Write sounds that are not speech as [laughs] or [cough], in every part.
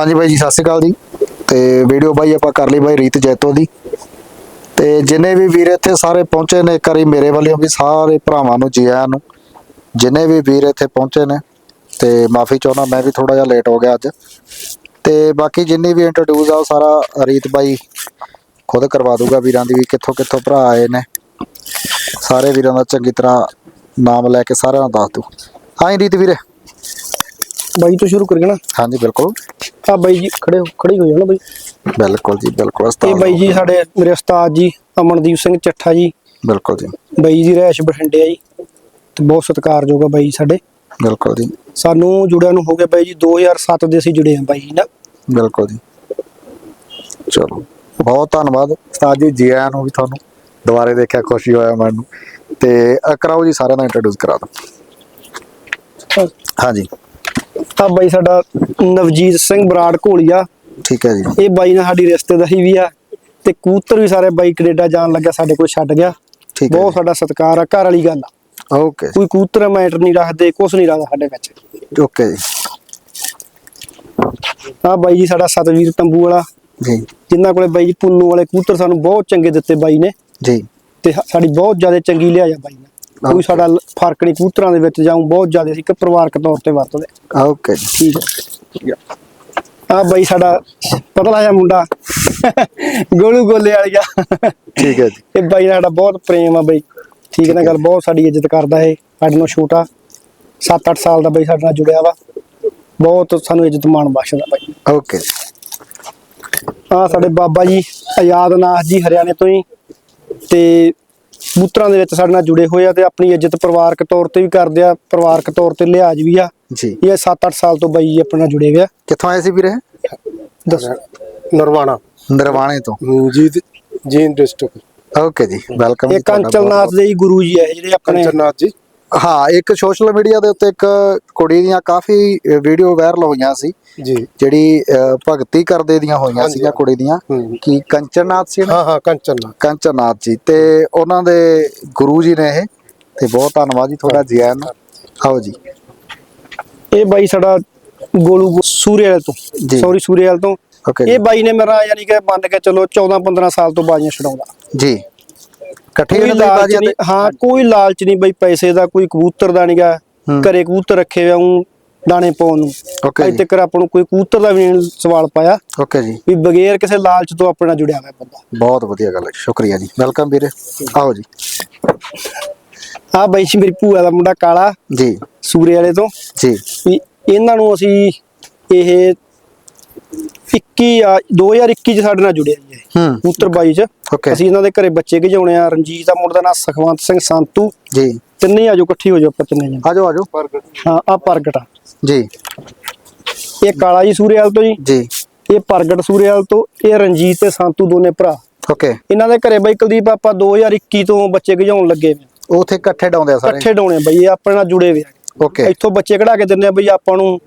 ਹਾਂਜੀ ਬਾਈ ਜੀ, ਸਤਿ ਸ਼੍ਰੀ ਅਕਾਲ ਜੀ। ਤੇ ਵੀਡੀਓ ਬਾਈ ਆਪਾਂ ਕਰ ਲਈ ਬਾਈ ਰੀਤ ਜੈਤੋ ਦੀ। ਤੇ ਜਿੰਨੇ ਵੀ ਵੀਰ ਇੱਥੇ ਸਾਰੇ ਪਹੁੰਚੇ ਨੇ, ਇੱਕ ਵਾਰੀ ਮੇਰੇ ਵੱਲੋਂ ਵੀ ਸਾਰੇ ਭਰਾਵਾਂ ਨੂੰ ਜੀ ਆਇਆਂ ਨੂੰ, ਜਿੰਨੇ ਵੀ ਵੀਰ ਇੱਥੇ ਪਹੁੰਚੇ ਨੇ, ਤੇ ਮਾਫੀ ਚਾਹੁੰਦਾ, ਮੈਂ ਵੀ ਥੋੜਾ ਜਿਹਾ ਲੇਟ ਹੋ ਗਿਆ ਅੱਜ। ਤੇ ਬਾਕੀ ਜਿੰਨੀ ਵੀ ਇੰਟਰੋਡਿਊਸ ਆ, ਉਹ ਸਾਰਾ ਰੀਤ ਬਾਈ ਖੁਦ ਕਰਵਾ ਦੂਗਾ ਵੀਰਾਂ ਦੀ ਵੀ, ਕਿੱਥੋਂ ਕਿੱਥੋਂ ਭਰਾ ਆਏ ਨੇ। ਸਾਰੇ ਵੀਰਾਂ ਦਾ ਚੰਗੀ ਤਰ੍ਹਾਂ ਨਾਮ ਲੈ ਕੇ ਸਾਰਿਆਂ ਨੂੰ ਦੱਸ ਦੂ ਹਾਂ ਜੀ, ਰੀਤ ਵੀਰੇ। ਬਾਈ ਤੋਂ ਸ਼ੁਰੂ ਕਰੀਏ ਨਾ? ਹਾਂਜੀ ਬਿਲਕੁਲ। ਆ ਬਾਈ ਜੀ ਖੜੇ ਖੜੀ ਹੋ ਜਾਣਾ ਬਾਈ? ਬਿਲਕੁਲ ਜੀ ਬਿਲਕੁਲ ਇਹ ਉਸਤਾਦ ਬਾਈ ਜੀ ਸਾਡੇ ਮੇਰੇ ਉਸਤਾਦ ਜੀ ਅਮਨਦੀਪ ਸਿੰਘ ਚੱਠਾ ਜੀ। ਬਿਲਕੁਲ ਜੀ। ਬਾਈ ਜੀ ਰਹਿਸ਼ ਬਠਿੰਡੇ ਆ ਜੀ। ਤੇ ਬਹੁਤ ਸਤਿਕਾਰਯੋਗ ਆ ਬਾਈ ਸਾਡੇ। ਬਿਲਕੁਲ ਜੀ। ਸਾਨੂੰ ਜੁੜਿਆ ਨੂੰ ਹੋ ਗਿਆ ਬਾਈ ਜੀ 2007 ਦੇ ਅਸੀਂ ਜੁੜੇ ਆ ਬਾਈ ਜੀ ਨਾਲ ਬਿਲਕੁਲ ਜੀ। ਚਲੋ ਬਹੁਤ ਧੰਨਵਾਦ ਉਸਤਾਦ ਜੀ। ਜੀ ਆਇਆਂ ਨੂੰ ਵੀ ਤੁਹਾਨੂੰ ਦੁਬਾਰੇ ਦੇਖਿਆ ਖੁਸ਼ੀ ਹੋਇਆ ਮੈਨੂੰ। ਤੇ ਕਰਾਓ ਜੀ ਸਾਰਿਆਂ ਦਾ ਇੰਟਰੋਡਿਊਸ ਕਰਾ ਦਿਓ। ਹਾਂਜੀ। ਆ ਬਾਈ ਸਾਡਾ ਨਵਜੀਤ ਸਿੰਘ ਬਰਾੜ ਘੋਲੀਆ। ਠੀਕ ਹੈ ਜੀ। ਇਹ ਬਾਈ ਨਾਲ ਸਾਡੀ ਰਿਸ਼ਤੇਦਾਰੀ ਵੀ ਆ ਤੇ ਕਬੂਤਰ ਵੀ ਸਾਰੇ ਬਾਈ ਕੈਨੇਡਾ ਜਾਣ ਲੱਗਾ ਸਾਡੇ ਕੋਲ ਛੱਡ ਗਿਆ। ਠੀਕ ਹੈ ਬਹੁਤ ਸਾਡਾ ਸਤਿਕਾਰ ਆ ਘਰ ਵਾਲੀ ਗੱਲ ਆ। ਓਕੇ। ਕੋਈ ਕਬੂਤਰ ਮੈਟਰ ਨਹੀਂ ਰੱਖਦੇ ਕੁਝ ਨਹੀਂ ਰੱਖਦਾ ਸਾਡੇ ਵਿੱਚ। ਓਕੇ ਜੀ। ਆ ਬਾਈ ਜੀ ਸਾਡਾ ਸਤਵੀਰ ਤੰਬੂ ਵਾਲਾ। ਜੀ। ਜਿਨ੍ਹਾਂ ਕੋਲੇ ਬਾਈ ਜੀ ਪੁੰਨੂ ਵਾਲੇ ਕਬੂਤਰ ਸਾਨੂੰ ਬਹੁਤ ਚੰਗੇ ਦਿੱਤੇ ਬਾਈ ਨੇ। ਜੀ। ਤੇ ਸਾਡੀ ਬਹੁਤ ਜ਼ਿਆਦਾ ਚੰਗੀ ਲਿਆਇਆ ਬਾਈ ਨੇ। ਕੋਈ. ਸਾਡਾ ਫ਼ਰਕ ਨਹੀਂ ਕਬੂਤਰਾਂ ਦੇ ਵਿੱਚ ਜਾਉਂ ਬਹੁਤ ਜ਼ਿਆਦਾ ਸੀ ਕਿ ਪਰਿਵਾਰਕ ਤੌਰ ਤੇ ਵਰਤਦੇ ਓਕੇ ਠੀਕ ਹੈ। ਆ ਬਾਈ ਸਾਡਾ ਪਤਲਾ ਜਿਹਾ ਮੁੰਡਾ ਗੋਲੂ ਗੋਲੇ ਵਾਲਿਆ। ਠੀਕ ਹੈ ਜੀ। ਇਹ ਬਾਈ ਸਾਡਾ ਬਹੁਤ ਪ੍ਰੇਮ ਆ ਬਾਈ। ਠੀਕ ਨਾ ਗੱਲ ਬਹੁਤ ਸਾਡੀ ਇੱਜ਼ਤ ਕਰਦਾ ਇਹ ਸਾਡੇ ਨਾਲ ਛੋਟਾ। 7-8 ਸਾਲ ਦਾ ਬਾਈ ਸਾਡੇ ਨਾਲ ਜੁੜਿਆ ਵਾ। ਬਹੁਤ ਸਾਨੂੰ ਇੱਜ਼ਤ ਮਾਣ ਬਖਸ਼ਦਾ ਬਾਈ। ਓਕੇ ਆ ਸਾਡੇ ਬਾਬਾ ਜੀ ਆਜ਼ਾਦ ਨਾਥ ਜੀ ਹਰਿਆਣੇ ਤੋਂ ਹੀ। ਤੇ ਕਬੂਤਰਾਂ ਦੇ ਵਿੱਚ ਸਾਡੇ ਨਾਲ ਜੁੜੇ ਹੋਏ ਆ ਤੇ ਆਪਣੀ ਇੱਜ਼ਤ ਪਰਿਵਾਰਕ ਤੌਰ ਤੇ ਵੀ ਕਰਦੇ ਆ ਪਰਿਵਾਰਕ ਤੌਰ ਤੇ ਲਿਹਾਜ਼ ਵੀ ਆ। ਜੀ। ਇਹ 7-8 ਸਾਲ ਤੋਂ ਬਾਈ ਜੀ ਆਪਣੇ ਨਾਲ ਜੁੜੇ ਹੋਏ ਆ। ਕਿੱਥੋਂ ਆਏ ਸੀ ਵੀਰੇ? ਦੱਸੋ। ਨਰਵਾਣਾ। ਨਰਵਾਣੇ ਤੋਂ। ਜੀ ਜੀਨ ਡਿਸਟ੍ਰਿਕਟ ਓਕੇ ਜੀ ਵੈਲਕਮ ਇਹ ਕੰਚਲਨਾਥ ਦੇ ਜੀ ਗੁਰੂ ਜੀ ਆ ਇਹ ਜਿਹੜੇ ਆਪਣੇ ਕੰਚਰਨਾਥ ਜੀ। ਹਾਂ ਇੱਕ ਸੋਸ਼ਲ ਮੀਡੀਆ ਦੇ ਉੱਤੇ ਇੱਕ ਕੁੜੀ ਦੀਆਂ ਕਾਫੀ ਵੀਡੀਓ ਵਾਇਰਲ ਹੋਈਆਂ ਸੀ ਜੀ। ਜਿਹੜੀ ਭਗਤੀ ਕਰਦੇ ਦੀਆਂ ਹੋਈਆਂ ਸੀਗੀਆਂ ਕੁੜੀ ਦੀਆਂ। ਹੂੰ। ਕੀ ਕੰਚਨਨਾਥ ਸੀ ਹਾਂ ਹਾਂ ਕੰਚਰਨਾਥ ਕੰਚਨਨਾਥ ਜੀ। ਤੇ ਉਹਨਾਂ ਦੇ ਗੁਰੂ ਜੀ ਨੇ ਇਹ ਤੇ ਬਹੁਤ ਧੰਨਵਾਦ ਜੀ ਤੁਹਾਡਾ ਜੀ ਆਇਆਂ ਨੂੰ ਆਓ ਜੀ। ਇਹ ਬਾਈ ਸਾਡਾ ਗੋਲੂ ਸੂਰੇਵਾਲ ਤੋਂ। ਜੀ। ਸੌਰੀ ਸੂਰੇਵਾਲ ਤੋਂ। ਇਹ ਬਾਈ ਨੇ ਮੇਰਾ ਯਾਨੀ ਕਿ ਮੰਨ ਕੇ ਚਲੋ 14-15 ਸਾਲ ਤੋਂ ਬਾਜੀਆਂ ਛਡਾਉਂਦਾ। ਜੀ। ਇਕੱਠੇ ਕੋਈ ਲਾਲਚ ਨਹੀਂ ਹਾਂ ਕੋਈ ਲਾਲਚ ਨਹੀਂ ਬਈ ਪੈਸੇ ਦਾ ਕੋਈ ਕਬੂਤਰ ਦਾ ਨਹੀਂਗਾ। ਘਰੇ ਕਬੂਤਰ ਰੱਖੇ ਹੋਏ ਹੂੰ ਦਾਣੇ ਪਾਉਣ ਨੂੰ। ਅਜੇ ਤੱਕ ਆਪਾਂ ਨੂੰ ਕੋਈ ਕਬੂਤਰ ਦਾ ਵੀ ਨਹੀਂ ਸਵਾਲ ਪਾਇਆ। ਓਕੇ ਜੀ। ਵੀ ਬਗੈਰ ਕਿਸੇ ਲਾਲਚ ਤੋਂ ਆਪਣੇ ਜੁੜਿਆ ਹੋਇਆ ਬੰਦਾ। ਬਹੁਤ ਵਧੀਆ ਗੱਲ ਹੈ ਸ਼ੁਕਰੀਆ ਜੀ। ਵੈਲਕਮ ਵੀਰੇ। ਆਓ ਜੀ। ਆ ਬਾਈ ਜੀ ਮੇਰੀ ਭੂਆ ਦਾ ਮੁੰਡਾ ਕਾਲਾ। ਜੀ। ਸੂਰੇ ਵਾਲੇ ਤੋਂ। ਜੀ। ਵੀ ਇਹਨਾਂ ਨੂੰ ਅਸੀਂ ਇਹ 21 ਆ 2021 ਚ ਸਾਡੇ ਨਾਲ ਜੁੜਿਆ ਜੀ ਇਹ ਹੂੰ। ਕਬੂਤਰ ਬਾਈ ਚ। ਅਸੀਂ ਇਹਨਾਂ ਦੇ ਘਰੇ ਬੱਚੇ ਗਿਜਾਉਣੇ ਆ ਰਣਜੀਤ ਦਾ ਮੁੰਡਾ ਦਾ ਨਾਂ ਸੁਖਵੰਤ ਸਿੰਘ ਸੰਤੂ। ਜੀ। ਤਿੰਨੇ ਆਜੋ ਇਕੱਠੀ ਹੋ ਜਾਓ ਆਪਾਂ ਤਿੰਨੇ ਜਣੇ। ਆਜੋ ਆਜੋ। ਹਾਂ ਆ ਪ੍ਰਗਟ ਆ। ਜੀ। ਇਹ ਕਾਲਾ ਜੀ ਸੂਰੇਵਾਲ ਤੋਂ ਜੀ। ਜੀ। ਇਹ ਪ੍ਰਗਟ ਸੂਰੇਵਾਲ ਤੋਂ ਇਹ ਰਣਜੀਤ ਤੇ ਸੰਤੂ ਦੋਨੇ ਭਰਾ। ਓਕੇ ਇਹਨਾਂ ਦੇ ਘਰੇ ਬਾਈ ਕੁਲਦੀਪ ਆਪਾਂ 2021 ਤੋਂ ਬੱਚੇ ਗਿਜਾਉਣ ਲੱਗੇ ਵੇ ਉਥੇ ਇਕੱਠੇ ਡਾਉਂਦੇ ਆ ਸਾਰੇ। ਇਕੱਠੇ ਡਾਉਣੇ ਬਈ ਇਹ ਆਪਣੇ ਨਾਲ ਜੁੜੇ ਵੇ ਆ। ਓਕੇ ਇੱਥੋਂ ਬੱਚੇ ਕਢਾ ਕੇ ਦਿੰਦੇ ਆ ਬਈ ਆਪਾਂ ਨੂੰ।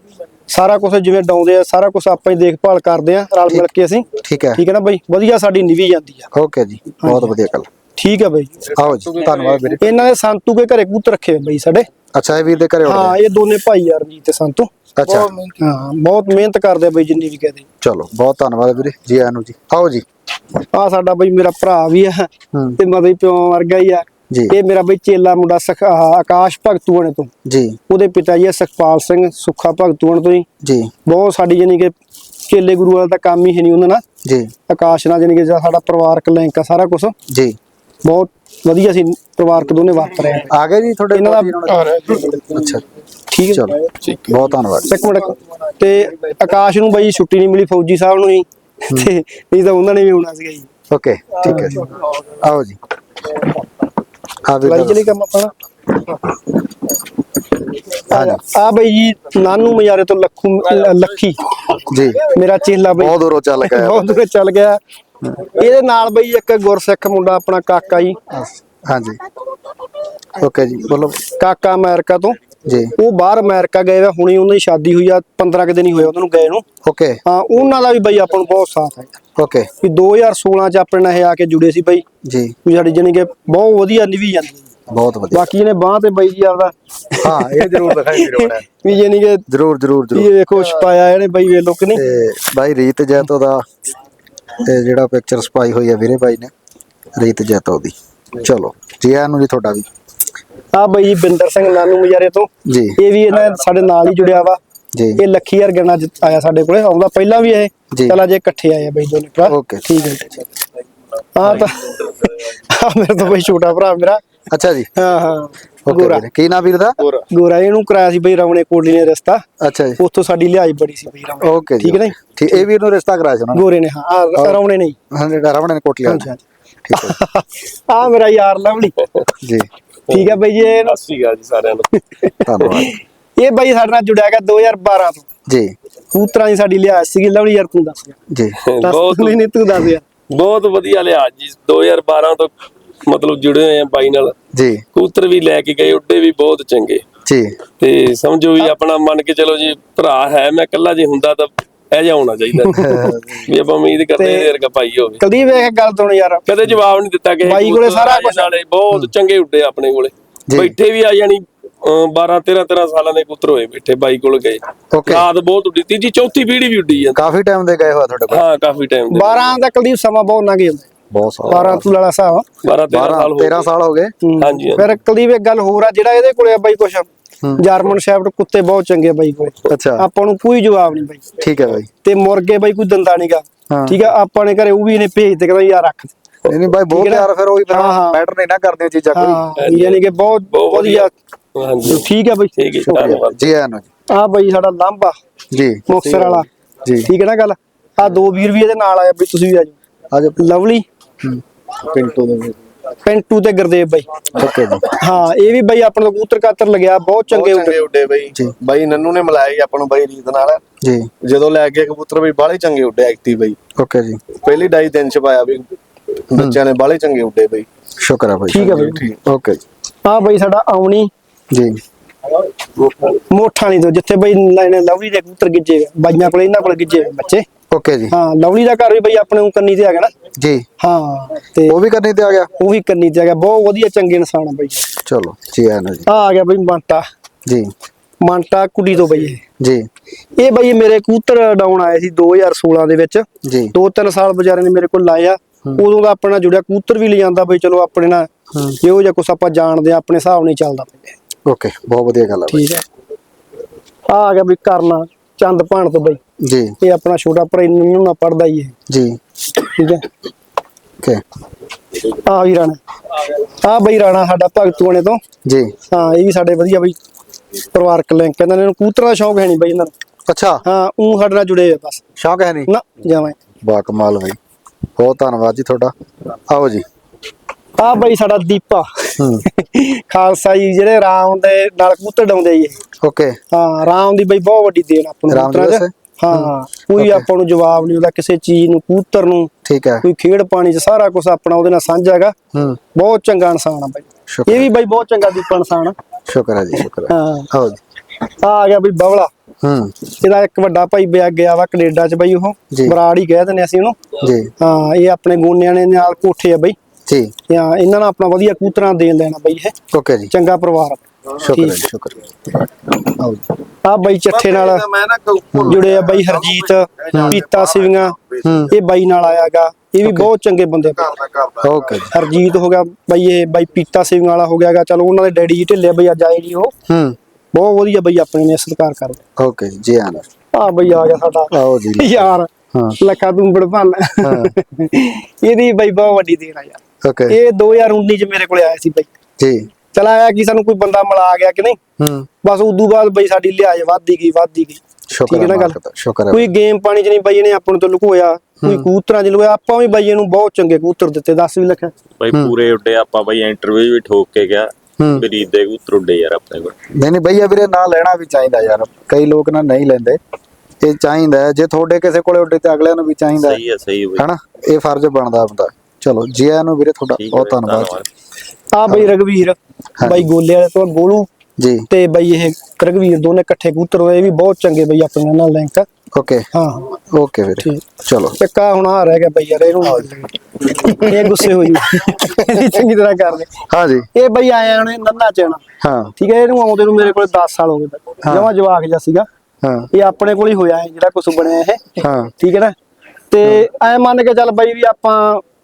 ਸਾਰਾ ਕੁਝ ਜਿਵੇਂ ਡਾਉਂਦੇ ਆ ਸਾਰਾ ਕੁਝ ਆਪਾਂ ਹੀ ਦੇਖਭਾਲ ਕਰਦੇ ਆ ਰਲ ਮਿਲ ਕੇ ਅਸੀਂ। ਠੀਕ ਹੈ। ਠੀਕ ਹੈ ਨਾ ਬਈ? ਵਧੀਆ ਸਾਡੀ ਨਿਭੀ ਜਾਂਦੀ ਆ। ਓਕੇ ਜੀ ਬਹੁਤ ਵਧੀਆ ਗੱਲ। ਠੀਕ ਹੈ ਬਈ। ਆਓ ਜੀ ਧੰਨਵਾਦ ਵੀਰੇ। ਇਹਨਾਂ ਦੇ ਸੰਤੂ ਕੇ ਘਰੇ ਕਬੂਤਰ ਰੱਖੇ ਹੋਏ ਬਈ ਸਾਡੇ। ਅੱਛਾ ਇਹ ਵੀਰ ਦੇ ਘਰੇ ਹਾਂ ਇਹ ਦੋਨੇ ਭਾਈ ਆ ਰਣਜੀਤ ਤੇ ਸੰਤੂ। ਅੱਛਾ। ਹਾਂ ਬਹੁਤ ਮਿਹਨਤ ਕਰਦੇ ਬਈ ਜਿੰਨੀ ਵੀ ਕਹਦੇ। ਚਲੋ ਬਹੁਤ ਧੰਨਵਾਦ ਵੀਰੇ ਜੀ ਆਇਆਂ ਨੂੰ ਜੀ। ਆਓ ਜੀ। ਆ ਸਾਡਾ ਬਈ ਮੇਰਾ ਭਰਾ ਵੀ ਆ ਤੇ ਮਤਲਬ ਪਿਓ ਵਰਗਾ ਹੀ ਆ। ਇਹ ਮੇਰਾ ਬਈ ਚੇਲਾ ਮੁੰਡਾ ਆਕਾਸ਼ ਭਗਤੂਣ ਤੋਂ। ਜੀ। ਉਹਦੇ ਪਿਤਾ ਜੀ ਸੁਖਪਾਲ ਸਿੰਘ ਸੁੱਖਾ ਭਗਤੂਣ ਤੋਂ ਹੀ ਜੀ। ਬਹੁਤ ਸਾਡੀ ਜਾਨੀ ਕਿ ਚੇਲੇ ਗੁਰੂ ਵਾਲਾ ਤਾਂ ਕੰਮ ਹੀ ਹੈ ਨਹੀਂ ਉਹਨਾਂ ਨਾਲ। ਜੀ। ਆਕਾਸ਼ ਨਾਲ ਜਾਨੀ ਕਿ ਸਾਡਾ ਪਰਿਵਾਰਕ ਲਿੰਕ ਆ ਸਾਰਾ ਕੁਝ ਜੀ। ਬਹੁਤ ਵਧੀਆ ਸੀ ਪਰਿਵਾਰਕ ਦੋਨੇ ਵਰਤ ਰਹੇ ਆ। ਆ ਗਏ ਜੀ ਤੁਹਾਡੇ ਇਹਨਾਂ ਦਾ ਅੱਛਾ। ਠੀਕ ਹੈ। ਚਲੋ। ਬਹੁਤ ਧੰਨਵਾਦ। ਇੱਕ ਮਿੰਟ। ਤੇ ਆਕਾਸ਼ ਨੂੰ ਬਈ ਛੁੱਟੀ ਨਹੀਂ ਮਿਲੀ ਫੌਜੀ ਸਾਹਿਬ ਨੂੰ ਹੀ। ਤੇ ਨਹੀਂ ਤਾਂ ਉਹਨਾਂ ਨੇ ਵੀ ਆਉਣਾ ਸੀਗਾ ਜੀ। ਓਕੇ ਠੀਕ ਹੈ ਜੀ। ਆਓ ਜੀ। ਆ ਵੀਰ ਲਾਈ ਦਾ ਚਲੀ ਕੰਮ ਆਪਾਂ ਹਾਂਜੀ। ਆ ਬਈ ਜੀ ਨਾਨੂ ਮਜਾਰੇ ਤੋਂ ਲੱਖੂ ਲੱਖੀ। ਜੀ। ਮੇਰਾ ਚੇਲਾ ਬਈ। ਬਹੁਤ ਦੂਰੋਂ ਚੱਲ ਆਇਆ ਬਹੁਤ ਦੂਰ ਚੱਲ ਗਿਆ। ਇਹਦੇ ਨਾਲ ਬਈ ਇੱਕ ਗੁਰਸਿੱਖ ਮੁੰਡਾ ਆਪਣਾ ਕਾਕਾ ਜੀ। ਹਾਂਜੀ ਓਕੇ ਜੀ ਬੋਲੋ। ਕਾਕਾ ਅਮਰੀਕਾ ਤੋਂ। ਜੀ। ਉਹ ਬਾਹਰ ਅਮਰੀਕਾ ਗਏ ਵਾ ਹੁਣੀ ਉਹਨਾਂ ਦੀ ਸ਼ਾਦੀ ਹੋਈ ਆ 15 ਕੁ ਦਿਨ ਹੀ ਹੋਏ ਉਹਨਾਂ ਨੂੰ ਗਏ ਨੂੰ। ਓਕੇ। ਹਾਂ ਉਹਨਾਂ ਦਾ ਵੀ ਬਈ ਆਪਾਂ ਨੂੰ ਬਹੁਤ ਸਾਥ ਹੈ। ਓਕੇ। ਵੀ 2016 ਚ ਆਪਣੇ ਨਾਲ ਇਹ ਆ ਕੇ ਜੁੜੇ ਸੀ ਬਈ। ਜੀ। ਵੀ ਸਾਡੀ ਜਾਨੀ ਕਿ ਬਹੁਤ ਵਧੀਆ ਨਿਭੀ ਜਾਂਦੀ। ਹੈ ਬਹੁਤ ਵਧੀਆ। ਬਾਕੀ ਇਹਨੇ ਬਾਹ ਤੇ ਬਾਈ ਜੀ ਆਪਦਾ ਹਾਂ ਇਹ ਜ਼ਰੂਰ ਦਿਖਾਈ ਵੀਰੇ ਬਣਾ ਵੀ ਜੇ ਨਹੀਂ ਕਿ ਜ਼ਰੂਰ ਜ਼ਰੂਰ ਜ਼ਰੂਰ। ਇਹ ਵੇਖੋ ਛਪਾਇਆ ਇਹਨੇ ਬਾਈ ਵੇ ਲੋਕ ਨਹੀਂ। ਤੇ ਬਾਈ ਰੀਤ ਜੈਤੋ ਦਾ ਇਹ ਜਿਹੜਾ ਪਿਕਚਰ ਸਪਾਈ ਹੋਈ ਹੈ ਵੀਰੇ ਬਾਈ ਨੇ ਰੀਤ ਜੈਤੋ ਦੀ। ਚਲੋ ਜੀ ਆਇਆਂ ਨੂੰ ਜੀ ਤੁਹਾਡਾ ਵੀ। ਆ ਬਾਈ ਜੀ ਬਿੰਦਰ ਸਿੰਘ ਨਾਨੂ ਮਜਾਰੇ ਤੋਂ। ਜੀ। ਇਹ ਵੀ ਇਹਨਾਂ ਸਾਡੇ ਨਾਲ ਹੀ ਜੁੜਿਆ ਵਾ। ਜੀ। ਇਹ ਲੱਖੀ ਅਰਗਣਾ ਅੱਜ ਆਇਆ ਸਾਡੇ ਕੋਲੇ। ਆਉਂਦਾ ਪਹਿਲਾਂ ਵੀ ਇਹ। ਚਲ ਅਜੇ ਇਕੱਠੇ ਆਏ ਆ ਬਾਈ ਦੋਨੇ ਭਰਾ। Okay। ਠੀਕ ਹੈ। ਹਾਂ ਤਾਂ ਆ ਮੇਰੇ ਤੋਂ ਬਾਈ ਛੋਟਾ ਭਰਾ ਮੇਰਾ। ਅੱਛਾ ਜੀ। ਹਾਂ ਹਾਂ। ਓਕੇ ਗੋਰਾ। ਵੀਰੇ। ਕੀ ਨਾਮ ਵੀਰ ਦਾ? ਗੋਰਾ। ਇਹਨੂੰ ਕਰਾਇਆ ਸੀ ਬਈ ਰਵਣੇ ਕੋਟਲੀ ਨੇ ਰਸਤਾ। ਅੱਛਾ ਜੀ। ਉੱਥੋਂ ਸਾਡੀ ਲਿਹਾਜ਼ ਬੜੀ ਸੀ ਬਈ ਰਵਣੇ ਓਕੇ ਜੀ ਠੀਕ ਹੈ ਨਾ ਠੀਕ ਇਹ ਵੀਰ ਨੂੰ ਰਿਸ਼ਤਾ ਕਰਾਇਆ ਸੀ ਉਹਨਾਂ ਨੇ? ਗੋਰੇ ਨੇ ਹਾਂ। ਆਹ ਰਵਣੇ ਨੇ ਹਾਂ। ਰਵਣ ਨੇ ਕੋਟਲੀ ਠੀਕ ਹੈ। ਆ ਮੇਰਾ ਯਾਰ ਲਵਲੀ। ਜੀ। ਠੀਕ ਹੈ ਬਈ ਜੀ ਇਹ- ਸਤਿ ਸ਼੍ਰੀ ਅਕਾਲ ਜੀ ਸਾਰਿਆਂ ਨੂੰ। ਧੰਨਵਾਦ। ਇਹ ਬਾਈ ਸਾਡੇ ਨਾਲ ਜੁੜਿਆ ਗਿਆ 2012 ਤੋਂ। ਜੀ। ਕੂਤਰਾਂ ਦੀ ਸਾਡੀ ਲਿਹਾਜ਼ ਸੀਗੀ ਲਵਲੀ ਯਾਰ ਤੂੰ ਦੱਸ ਜੀ। ਬਹੁਤ ਨਹੀਂ ਨਹੀਂ ਤੂੰ ਦੱਸ ਯਾਰ। ਬਹੁਤ ਵਧੀਆ ਲਿਹਾਜ਼ ਜੀ 2012 ਤੋਂ ਮਤਲਬ ਜੁੜੇ ਹੋਏ ਆ ਬਾਈ ਨਾਲ। ਜੀ। ਕਬੂਤਰ ਵੀ ਲੈ ਕੇ ਗਏ ਉੱਡੇ ਵੀ ਬਹੁਤ ਚੰਗੇ। ਜੀ। ਤੇ ਸਮਝੋ ਵੀ ਆਪਣਾ ਮੰਨ ਕੇ ਚਲੋ ਜੀ ਭਰਾ ਹੈ ਮੈਂ ਇਕੱਲਾ ਜੇ ਹੁੰਦਾ ਤਾਂ ਇਹ ਜਿਹਾ ਹੋਣਾ ਚਾਹੀਦਾ। [laughs] ਵੀ ਆਪਾਂ ਉਮੀਦ ਕਰਦੇ ਇਹਦੇ ਵਰਗਾ ਭਾਈ ਹੋਵੇ। ਕਦੀ ਵੇਖ ਗੱਲ ਤੋਂ ਯਾਰ। ਕਦੇ ਜਵਾਬ ਨਹੀਂ ਦਿੱਤਾ ਕਿ ਬਾਈ ਕੋਲੇ ਸਾਰਾ ਆ। ਨਾਲੇ ਬਹੁਤ ਚੰਗੇ ਉੱਡੇ ਆਪਣੇ ਕੋਲੇ। ਜੀ। ਬੈਠੇ ਵੀ ਆ ਜਾਣੀ 12 13 13 ਸਾਲਾਂ ਦੇ ਕਬੂਤਰ ਹੋਏ ਬੈਠੇ ਬਾਈ ਕੋਲ ਗਏ। ਰਾਤ ਬਹੁਤ ਉੱਡੀ। ਤੀਜੀ ਚੌਥੀ ਪੀੜੀ ਵੀ ਉੱਡੀ ਆ ਕਾਫੀ ਟਾਈਮ ਦੇ ਗਏ ਹੋਆ ਤੁਹਾਡੇ ਕੋਲ। ਹਾਂ ਕਾਫੀ ਟਾਈਮ ਦੇ। 12 ਦਾ ਕੁਲਦੀਪ ਸਮਾਂ ਬਹੁਤ ਲੰਘ ਜਾਂਦਾ। ਬਹੁਤ ਸਾਲ। 12 ਤੂੰ ਲਾਲਾ ਸਾਹਿਬ 12 13 12 ਸਾਲ ਹੋ 13 ਸਾਲ ਹੋ ਗਏ। ਹੂੰ। ਹਾਂਜੀ। ਫਿਰ ਕੁਲਦੀਪ ਇੱਕ ਗੱਲ ਹੋਰ ਆ ਜਿਹੜਾ ਇਹਦੇ ਕੋਲੇ ਆ ਬਾਈ ਕੁਛ। ਜਰਮਨ ਸ਼ੈਫਟ ਕੁੱਤੇ ਬਹੁਤ ਚੰਗੇ ਆ ਬਾਈ ਕੋਲੇ। ਅੱਛਾ। ਆਪਾਂ ਨੂੰ ਕੋਈ ਜਵਾਬ ਨਹੀਂ ਬਾਈ। ਠੀਕ ਹੈ ਬਾਈ। ਤੇ ਮੁਰਗੇ ਬਾਈ ਕੋਈ ਦੰਦਾ ਨਹੀਂਗਾ ਹਾਂ। ਠੀਕ ਆ ਆਪਾਂ ਨੇ ਘਰੇ ਉਹ ਵੀ ਇਹਨੇ ਭੇਜ ਤੇ ਕਹਿੰਦਾ ਯਾਰ ਰੱਖ ਨਹੀਂ ਨਹੀਂ ਬਾਈ ਬਹੁਤ ਹੈ? ਯਾਰ ਫਿਰ ਉਹੀ ਫਿਰ ਹਾਂ, ਹਾਂ। ਮੈਟਰ ਨਹੀਂ ਨਾ ਕਰਦੀਆਂ ਚੀਜ਼ਾਂ ਕੋਈ। ਹਾਂ ਯਾਨੀ ਕਿ ਬਹੁਤ ਵਧੀਆ। ਹਾਂਜੀ। ਠੀਕ ਆ ਬਾਈ। ਠੀਕ ਹੈ ਧੰਨਵਾਦ। ਜੀ ਆਇਆਂ ਨੂੰ ਜੀ। ਆ ਬਾਈ ਸਾਡਾ ਲਾਂਬਾ ਜੀ। ਮੁਕਸਰ ਵਾਲਾ। ਜੀ। ਠੀਕ ਹੈ ਨਾ ਗੱਲ? ਆ ਦੋ ਵੀਰ ਵੀ ਇਹਦੇ ਨਾਲ ਆਇਆ ਬਈ ਤੁਸੀਂ ਵੀ ਆ ਜਾਓ। ਲਵਲੀ। ਪਿੰਟੂ ਦੇ ਪੈਂਟੂ ਤੇ ਗੁਰਦੇਵ ਬਾਈ। ਓਕੇ ਜੀ। ਹਾਂ ਇਹ ਵੀ ਬਾਈ ਆਪਣੇ ਕਬੂਤਰ ਕਾਤਰ ਲੱਗਿਆ ਬਹੁਤ ਚੰਗੇ ਚੰਗੇ ਉੱਡੇ ਬਈ। ਬਾਈ ਨੰਨੂ ਨੇ ਮਿਲਾਇਆ ਆਪਾਂ ਨੂੰ ਬਾਈ ਰੀਤ ਨਾਲ। ਜੀ। ਜਦੋਂ ਲੈ ਕੇ ਕਬੂਤਰ ਬਈ ਬਾਹਲੇ ਚੰਗੇ ਉੱਡੇ ਐਕਟਿਵ ਬਈ। ਓਕੇ ਜੀ। ਪਹਿਲੀ ਡਾਈ ਦਿਨ ਚ ਪਾਇਆ ਵੀ ਬੱਚਿਆਂ ਨੇ ਬਾਹਲੇ ਚੰਗੇ ਉੱਡੇ ਬਈ। ਸ਼ੁਕਰ ਹੈ ਬਾਈ। ਠੀਕ ਹੈ ਬਾਈ। ਓਕੇ ਜੀ। ਆ ਬਾਈ ਸਾਡਾ ਆਉਣੀ। ਜੀ। ਮੋਠਾ ਨਹੀਂ ਤੋਂ ਜਿੱਥੇ ਬਾਈ ਲੈਣੇ ਲਵਲੀ ਦੇ ਕਬੂਤਰ ਗਿੱਜੇ। ਬਾਈਆਂ ਕੋਲੇ ਇਹਨਾਂ ਕੋਲੇ ਗਿੱਜੇ ਬੱਚੇ। ਓਕੇ ਜੀ। ਹਾਂ ਲਵਲੀ ਦਾ ਘਰ ਵੀ ਬਾਈ ਆਪਣੇ ਨੂੰ ਕੰਨੀ ਤੇ ਆ ਗਿਆ ਨਾ। ਜੀ। ਹਾਂ ਤੇ ਉਹ ਵੀ ਕਰਨੀ ਤੇ ਆ ਗਿਆ? ਉਹ ਵੀ ਕੰਨੀ ਤੇ ਆ ਗਿਆ। ਬਹੁਤ ਵਧੀਆ ਚੰਗੇ ਇਨਸਾਨ ਆ ਬਾਈ। ਚਲੋ ਜੀ ਆਇਆਂ ਨੂੰ ਜੀ। ਆ ਆ ਗਿਆ ਬਾਈ ਮੰਟਾ। ਜੀ। ਮੰਟਾ ਕੁੜੀ ਤੋਂ ਬਾਈ ਇਹ। ਜੀ। ਇਹ ਬਾਈ ਮੇਰੇ ਕਬੂਤਰ ਡਾਉਣ ਆਏ ਸੀ 2016 ਦੇ ਵਿੱਚ। ਜੀ। ਦੋ ਤਿੰਨ ਸਾਲ ਵਿਚਾਰੇ ਨੇ ਮੇਰੇ ਕੋਲ ਲਾਇਆ ਉਦੋਂ ਦਾ ਆਪਣਾ ਜੁੜਿਆ ਕਬੂਤਰ ਵੀ ਲਿਜਾਂਦਾ ਬਈ ਚਲੋ ਆਪਣੇ ਨਾਲ। ਜਿਹੋ ਜਿਹਾ ਕੁਛ ਆਪਾਂ ਜਾਣਦੇ ਆ ਆਪਣੇ ਹਿਸਾਬ ਨਾਲ ਹੀ ਚੱਲਦਾ ਓਕੇ ਬਹੁਤ ਵਧੀਆ ਗੱਲ ਹੈ ਬਾਈ। ਠੀਕ ਆ। ਆ ਗਿਆ ਬਈ ਕਰਨਾ ਚੰਦ ਭਾਣ ਤੋਂ ਬਈ। ਜੀ। ਇਹ ਆਪਣਾ ਛੋਟਾ ਭਰਾ ਇਹਨੂੰ ਨਾ ਪੜਦਾ ਹੀ ਹੈ ਜੀ। ਠੀਕ ਹੈ। ਓਕੇ। ਆ ਵੀ ਰਾਣਾ। ਆ ਬਈ ਰਾਣਾ ਸਾਡਾ ਭਗਤੂਆਣੇ ਤੋਂ। ਜੀ। ਹਾਂ ਇਹ ਵੀ ਸਾਡੇ ਵਧੀਆ ਬਈ ਪਰਿਵਾਰਕ ਲਿੰਕ ਇਹਨਾਂ ਨੇ ਕਬੂਤਰਾਂ ਦਾ ਸ਼ੌਂਕ ਹੈ ਨਹੀਂ ਬਈ ਇਹਨਾਂ ਨੂੰ। ਅੱਛਾ। ਹਾਂ ਉਹ ਸਾਡੇ ਨਾਲ ਜੁੜੇ ਹੋਏ ਬਸ। ਸ਼ੌਂਕ ਹੈ ਨਹੀਂ? ਨਾ ਜਾਵਾਂ ਬਾ ਕਮਾਲ ਬਾਈ। ਬਹੁਤ ਧੰਨਵਾਦ ਜੀ ਤੁਹਾਡਾ। ਆਓ ਜੀ। ਆ ਬਈ ਸਾਡਾ ਦੀਪਾ। ਖਾਲਸਾ ਜੀ ਜਿਹੜੇ ਰਾਮ ਦੇ ਨਾਲ ਕਬੂਤਰ ਡਾਉਂਦੇ ਜੀ। ਓਕੇ। ਹਾਂ ਰਾਮ ਦੀ ਬਈ ਬਹੁਤ ਵੱਡੀ ਦੇਣ ਆਪਾਂ ਨੂੰ ਰਾਮ। ਦਿਵਸ ਹੈ? ਕੋਈ. ਆਪਾਂ ਨੂੰ ਜਵਾਬ ਨਹੀਂ ਉਹਦਾ ਕਿਸੇ ਚੀਜ਼ ਨੂੰ ਕਬੂਤਰ ਨੂੰ। ਠੀਕ ਹੈ। ਕੋਈ ਖੇਡ ਪਾਣੀ 'ਚ ਸਾਰਾ ਕੁਝ ਆਪਣਾ ਉਹਦੇ ਨਾਲ ਸਾਂਝਾ ਹੈਗਾ। ਹੂੰ। ਬਹੁਤ ਚੰਗਾ ਇਨਸਾਨ ਆ ਬਈ। ਇਹ ਵੀ ਬਈ ਬਹੁਤ ਚੰਗਾ ਦੀਪਾ ਇਨਸਾਨ ਆ। ਸ਼ੁਕਰ ਹੈ ਜੀ ਸ਼ੁਕਰ ਹੈ। ਹਾਂ। ਆ ਗਿਆ ਬਈ ਬਵਲਾ ਹੂੰ। ਇਹਦਾ ਇੱਕ ਵੱਡਾ ਭਾਈ ਬਿਆ ਗਿਆ ਵਾ ਕੈਨੇਡਾ 'ਚ ਬਈ ਉਹ। ਬਰਾੜ ਹੀ ਕਹਿ ਦਿੰਦੇ ਅਸੀਂ ਉਹਨੂੰ। ਜੀ। ਹਾਂ ਇਹ ਆਪਣੇ ਗੋਨਿਆਂ ਨੇ ਨਾਲ ਕੋਠੇ ਆ ਬਈ। ਜੀ। ਹਾਂ ਇਹਨਾਂ ਨਾਲ ਆਪਣਾ ਵਧੀਆ ਕਬੂਤਰਾਂ ਦੇਣ ਲੈਣਾ ਬਈ ਇਹ। ਓਕੇ ਜੀ। ਚੰਗਾ ਪਰਿਵਾਰ ਆ। ਸ਼ੁਕਰ ਹੈ ਠੀਕ। ਜੀ ਸ਼ੁਕਰ ਹੈ। ਆਓ ਜੀ। ਆ ਬਾਈ ਚੱਠੇ ਨਾਲ ਜੁੜੇ ਆ ਬਾਈ ਹਰਜੀਤ ਪੀਤਾ ਸਿਵੀਆਂ ਹੂੰ ਇਹ ਬਾਈ ਨਾਲ ਆਇਆਗਾ ਇਹ ਵੀ ਬਹੁਤ ਚੰਗੇ ਬੰਦੇ ਆ। ਓਕੇ ਜੀ। ਹਰਜੀਤ ਹੋ ਗਿਆ ਬਾਈ ਇਹ ਬਾਈ ਪੀਤਾ ਸਿਵੀਆਂ ਵਾਲਾ ਹੋ ਗਿਆਗਾ ਚਲੋ ਉਹਨਾਂ ਦੇ ਡੈਡੀ ਜੀ ਢਿੱਲੇ ਬਈ ਅੱਜ ਆਏ ਜੀ ਉਹ। ਹੂੰ। ਬਹੁਤ ਵਧੀਆ ਬਈ ਆਪਣੇ ਨੇ ਸਤਿਕਾਰ ਕਰਦੇ। ਓਕੇ ਜੀ ਜੀ ਆ ਬਈ ਆ ਗਿਆ ਸਾਡਾ। ਆਓ ਜੀ। ਯਾਰ ਹਾਂ। ਲੱਖਾ ਤੂੰ ਬੜਭਾਨ ਇਹਦੀ ਬਾਈ ਬਹੁਤ ਵੱਡੀ ਦੇਣ ਆ ਯਾਰ। ਓਕੇ ਇਹ 2019 ਚ ਮੇਰੇ ਕੋਲੇ ਆਇਆ ਸੀ ਬਾਈ। ਜੀ। ਚਲ ਆਇਆ ਕਿ ਸਾਨੂੰ ਕੋਈ ਬੰਦਾ ਮਿਲਾ ਗਿਆ ਕਿ ਨਹੀਂ? ਹੂੰ। ਬਸ ਉਦੋਂ ਬਾਅਦ ਬਈ ਸਾਡੀ ਲਿਹਾਜ਼ ਵੱਧਦੀ ਗਈ ਵੱਧਦੀ ਗਈ। ਸ਼ੁਕਰ ਠੀਕ ਹੈ ਨਾ ਗੱਲ? ਸ਼ੁਕਰ ਹੈ ਕੋਈ ਗੇਮ ਪਾਣੀ ਚ ਨਹੀਂ ਬਾਈ ਇਹਨੇ ਆਪਾਂ ਨੂੰ ਤੋਂ ਲੁਕੋਇਆ ਕੋਈ ਕਬੂਤਰਾਂ ਚ ਲੁਕੋਇਆ ਆਪਾਂ ਵੀ ਬਾਈ ਇਹਨੂੰ ਬਹੁਤ ਚੰਗੇ ਕਬੂਤਰ ਦਿੱਤੇ 10 ਵੀ ਲੱਖ। ਬਈ ਪੂਰੇ ਉੱਡੇ ਆਪਾਂ ਬਈ ਇੰਟਰਵਿਊ ਵੀ ਠੋਕ ਕੇ ਗਿਆ। ਬਰੀਦ ਦੇ ਕਬੂਤਰ ਉੱਡੇ ਯਾਰ ਆਪਣੇ ਕੋਲ। ਨਹੀਂ ਨਹੀਂ ਭਈਆ ਵੀਰੇ ਨਾ ਲੈਣਾ ਵੀ ਚਾਹੀਦਾ ਯਾਰ ਕਈ ਲੋਕ ਨਾ ਨਹੀਂ ਲੈਂਦੇ। ਇਹ ਚਾਹੀਦਾ ਜੇ ਤੁਹਾਡੇ ਕਿਸੇ ਕੋਲੇ ਉੱਡੇ ਤੇ ਅਗਲਿਆਂ ਨੂੰ ਵੀ ਚਾਹੀਦਾ ਸਹੀ ਹੈ ਸਹੀ ਹੈ ਹਨਾ? ਇਹ ਫਰਜ਼ ਬਣਦਾ ਹੁੰਦਾ ਚਲੋ ਜੀ ਆਇਆਂ ਨੂੰ ਵੀਰੇ ਤੁਹਾਡਾ ਠੀਕ ਹੈ ਬਹੁਤ ਧੰਨਵਾਦ। ਆ ਬਈ ਰਗਵੀਰ ਬਾਈ ਗੋਲੇ ਵਾਲੇ ਤੋਂ ਗੋਲੂ ਜੀ। ਤੇ ਬਈ ਇਹ ਰਗਵੀਰ ਦੋਨੇ ਇਕੱਠੇ ਕਬੂਤਰ ਹੋਏ ਇਹ ਵੀ ਬਹੁਤ ਚੰਗੇ ਬਈ ਆਪਣੇ ਨਾਲ ਲਿੰਕ। ਓਕੇ। ਹਾਂ। ਓਕੇ ਵੀਰੇ। ਠੀਕ। ਚਲੋ। ਆ ਹੁਣ ਆ ਰਹਿ ਗਿਆ ਬਈ ਯਾਰ ਇਹਨੂੰ ਇਹ ਗੁੱਸੇ ਹੋ ਜੂ ਇਹਦੀ ਚੰਗੀ ਤਰ੍ਹਾਂ ਕਰ ਦੇ। ਹਾਂਜੀ ਇਹ ਬਈ ਆਇਆ ਨੇ ਨੰਨਾ ਚਣਾ ਹਾਂ। ਠੀਕ ਹੈ ਇਹਨੂੰ ਆਉਂਦੇ ਨੂੰ ਮੇਰੇ ਕੋਲ 10 ਸਾਲ ਹੋ ਗਏ ਹਾਂ। ਜਮਾ ਜਵਾਕ ਜਿਹਾ ਸੀਗਾ। ਹਾਂ। ਇਹ ਆਪਣੇ ਕੋਲ ਹੀ ਹੋਇਆ ਹੈ ਜਿਹੜਾ ਕੁਝ ਬਣਿਆ ਇਹ। ਹਾਂ। ਠੀਕ ਹੈ ਨਾ? ਤੇ ਐ ਮੰਨ ਕੇ ਚੱਲ ਬਈ ਵੀ ਆਪਾਂ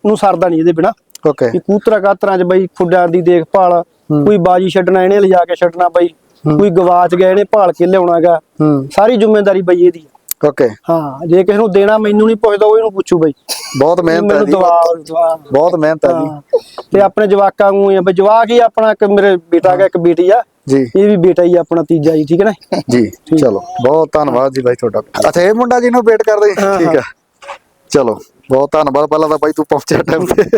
ਨੂੰ ਸਰਦਾ ਨਹੀਂ ਇਹਦੇ ਬਿਨਾ। ਓਕੇ। ਵੀ ਕੂਤਰਾ ਕਾਤਰਾਂ ਚ ਬਈ ਖੁੱਡਾਂ ਦੀ ਦੇਖਭਾਲ ਕੋਈ ਬਾਜੀ ਛੱਡਣਾ ਇਹਨੇ ਲਿਜਾ ਕੇ ਛੱਡਣਾ ਬਈ ਕੋਈ ਗਵਾਚ ਗਿਆ ਇਹਨੇ ਭਾਲ ਕੇ ਲਿਆਉਣਾਗਾ ਹੂੰ। ਸਾਰੀ ਜ਼ਿੰਮੇਵਾਰੀ ਬਈ ਇਹਦੀ ਹੈ। ਓਕੇ। ਹਾਂ ਜੇ ਕਿਸੇ ਨੂੰ ਦੇਣਾ ਮੈਨੂੰ ਨਹੀਂ ਪੁੱਛਦਾ ਉਹ ਇਹਨੂੰ ਪੁੱਛੂ ਬਈ। ਬਹੁਤ ਮਿਹਨਤ ਹੈ ਜੀ। ਬਹੁਤ ਮਿਹਨਤ ਹੈ ਜੀ। ਹਾਂ। ਤੇ ਆਪਣੇ ਜਵਾਕਾਂ ਨੂੰ ਆ ਬਈ ਜਵਾਕ ਹੀ ਆਪਣਾ ਇੱਕ ਮੇਰੇ ਬੇਟਾ ਦਾ ਇੱਕ ਬੇਟੀ ਆ। ਜੀ। ਇਹ ਵੀ ਬੇਟਾ ਹੀ ਆਪਣਾ ਤੀਜਾ ਜੀ ਠੀਕ ਹੈ ਨਾ? ਜੀ ਚਲੋ। ਬਹੁਤ ਧੰਨਵਾਦ ਜੀ ਬਾਈ ਤੁਹਾਡਾ। ਅੱਛਾ ਇਹ ਮੁੰਡਾ ਜੀ ਨੂੰ ਵੇਟ ਕਰਦੇ ਹਾਂ, ਠੀਕ ਆ। ਚਲੋ ਬਹੁਤ ਧੰਨਵਾਦ ਪਹਿਲਾਂ ਤਾਂ ਬਾਈ ਤੂੰ ਪਹੁੰਚਿਆ ਟਾਈਮ ਤੇ।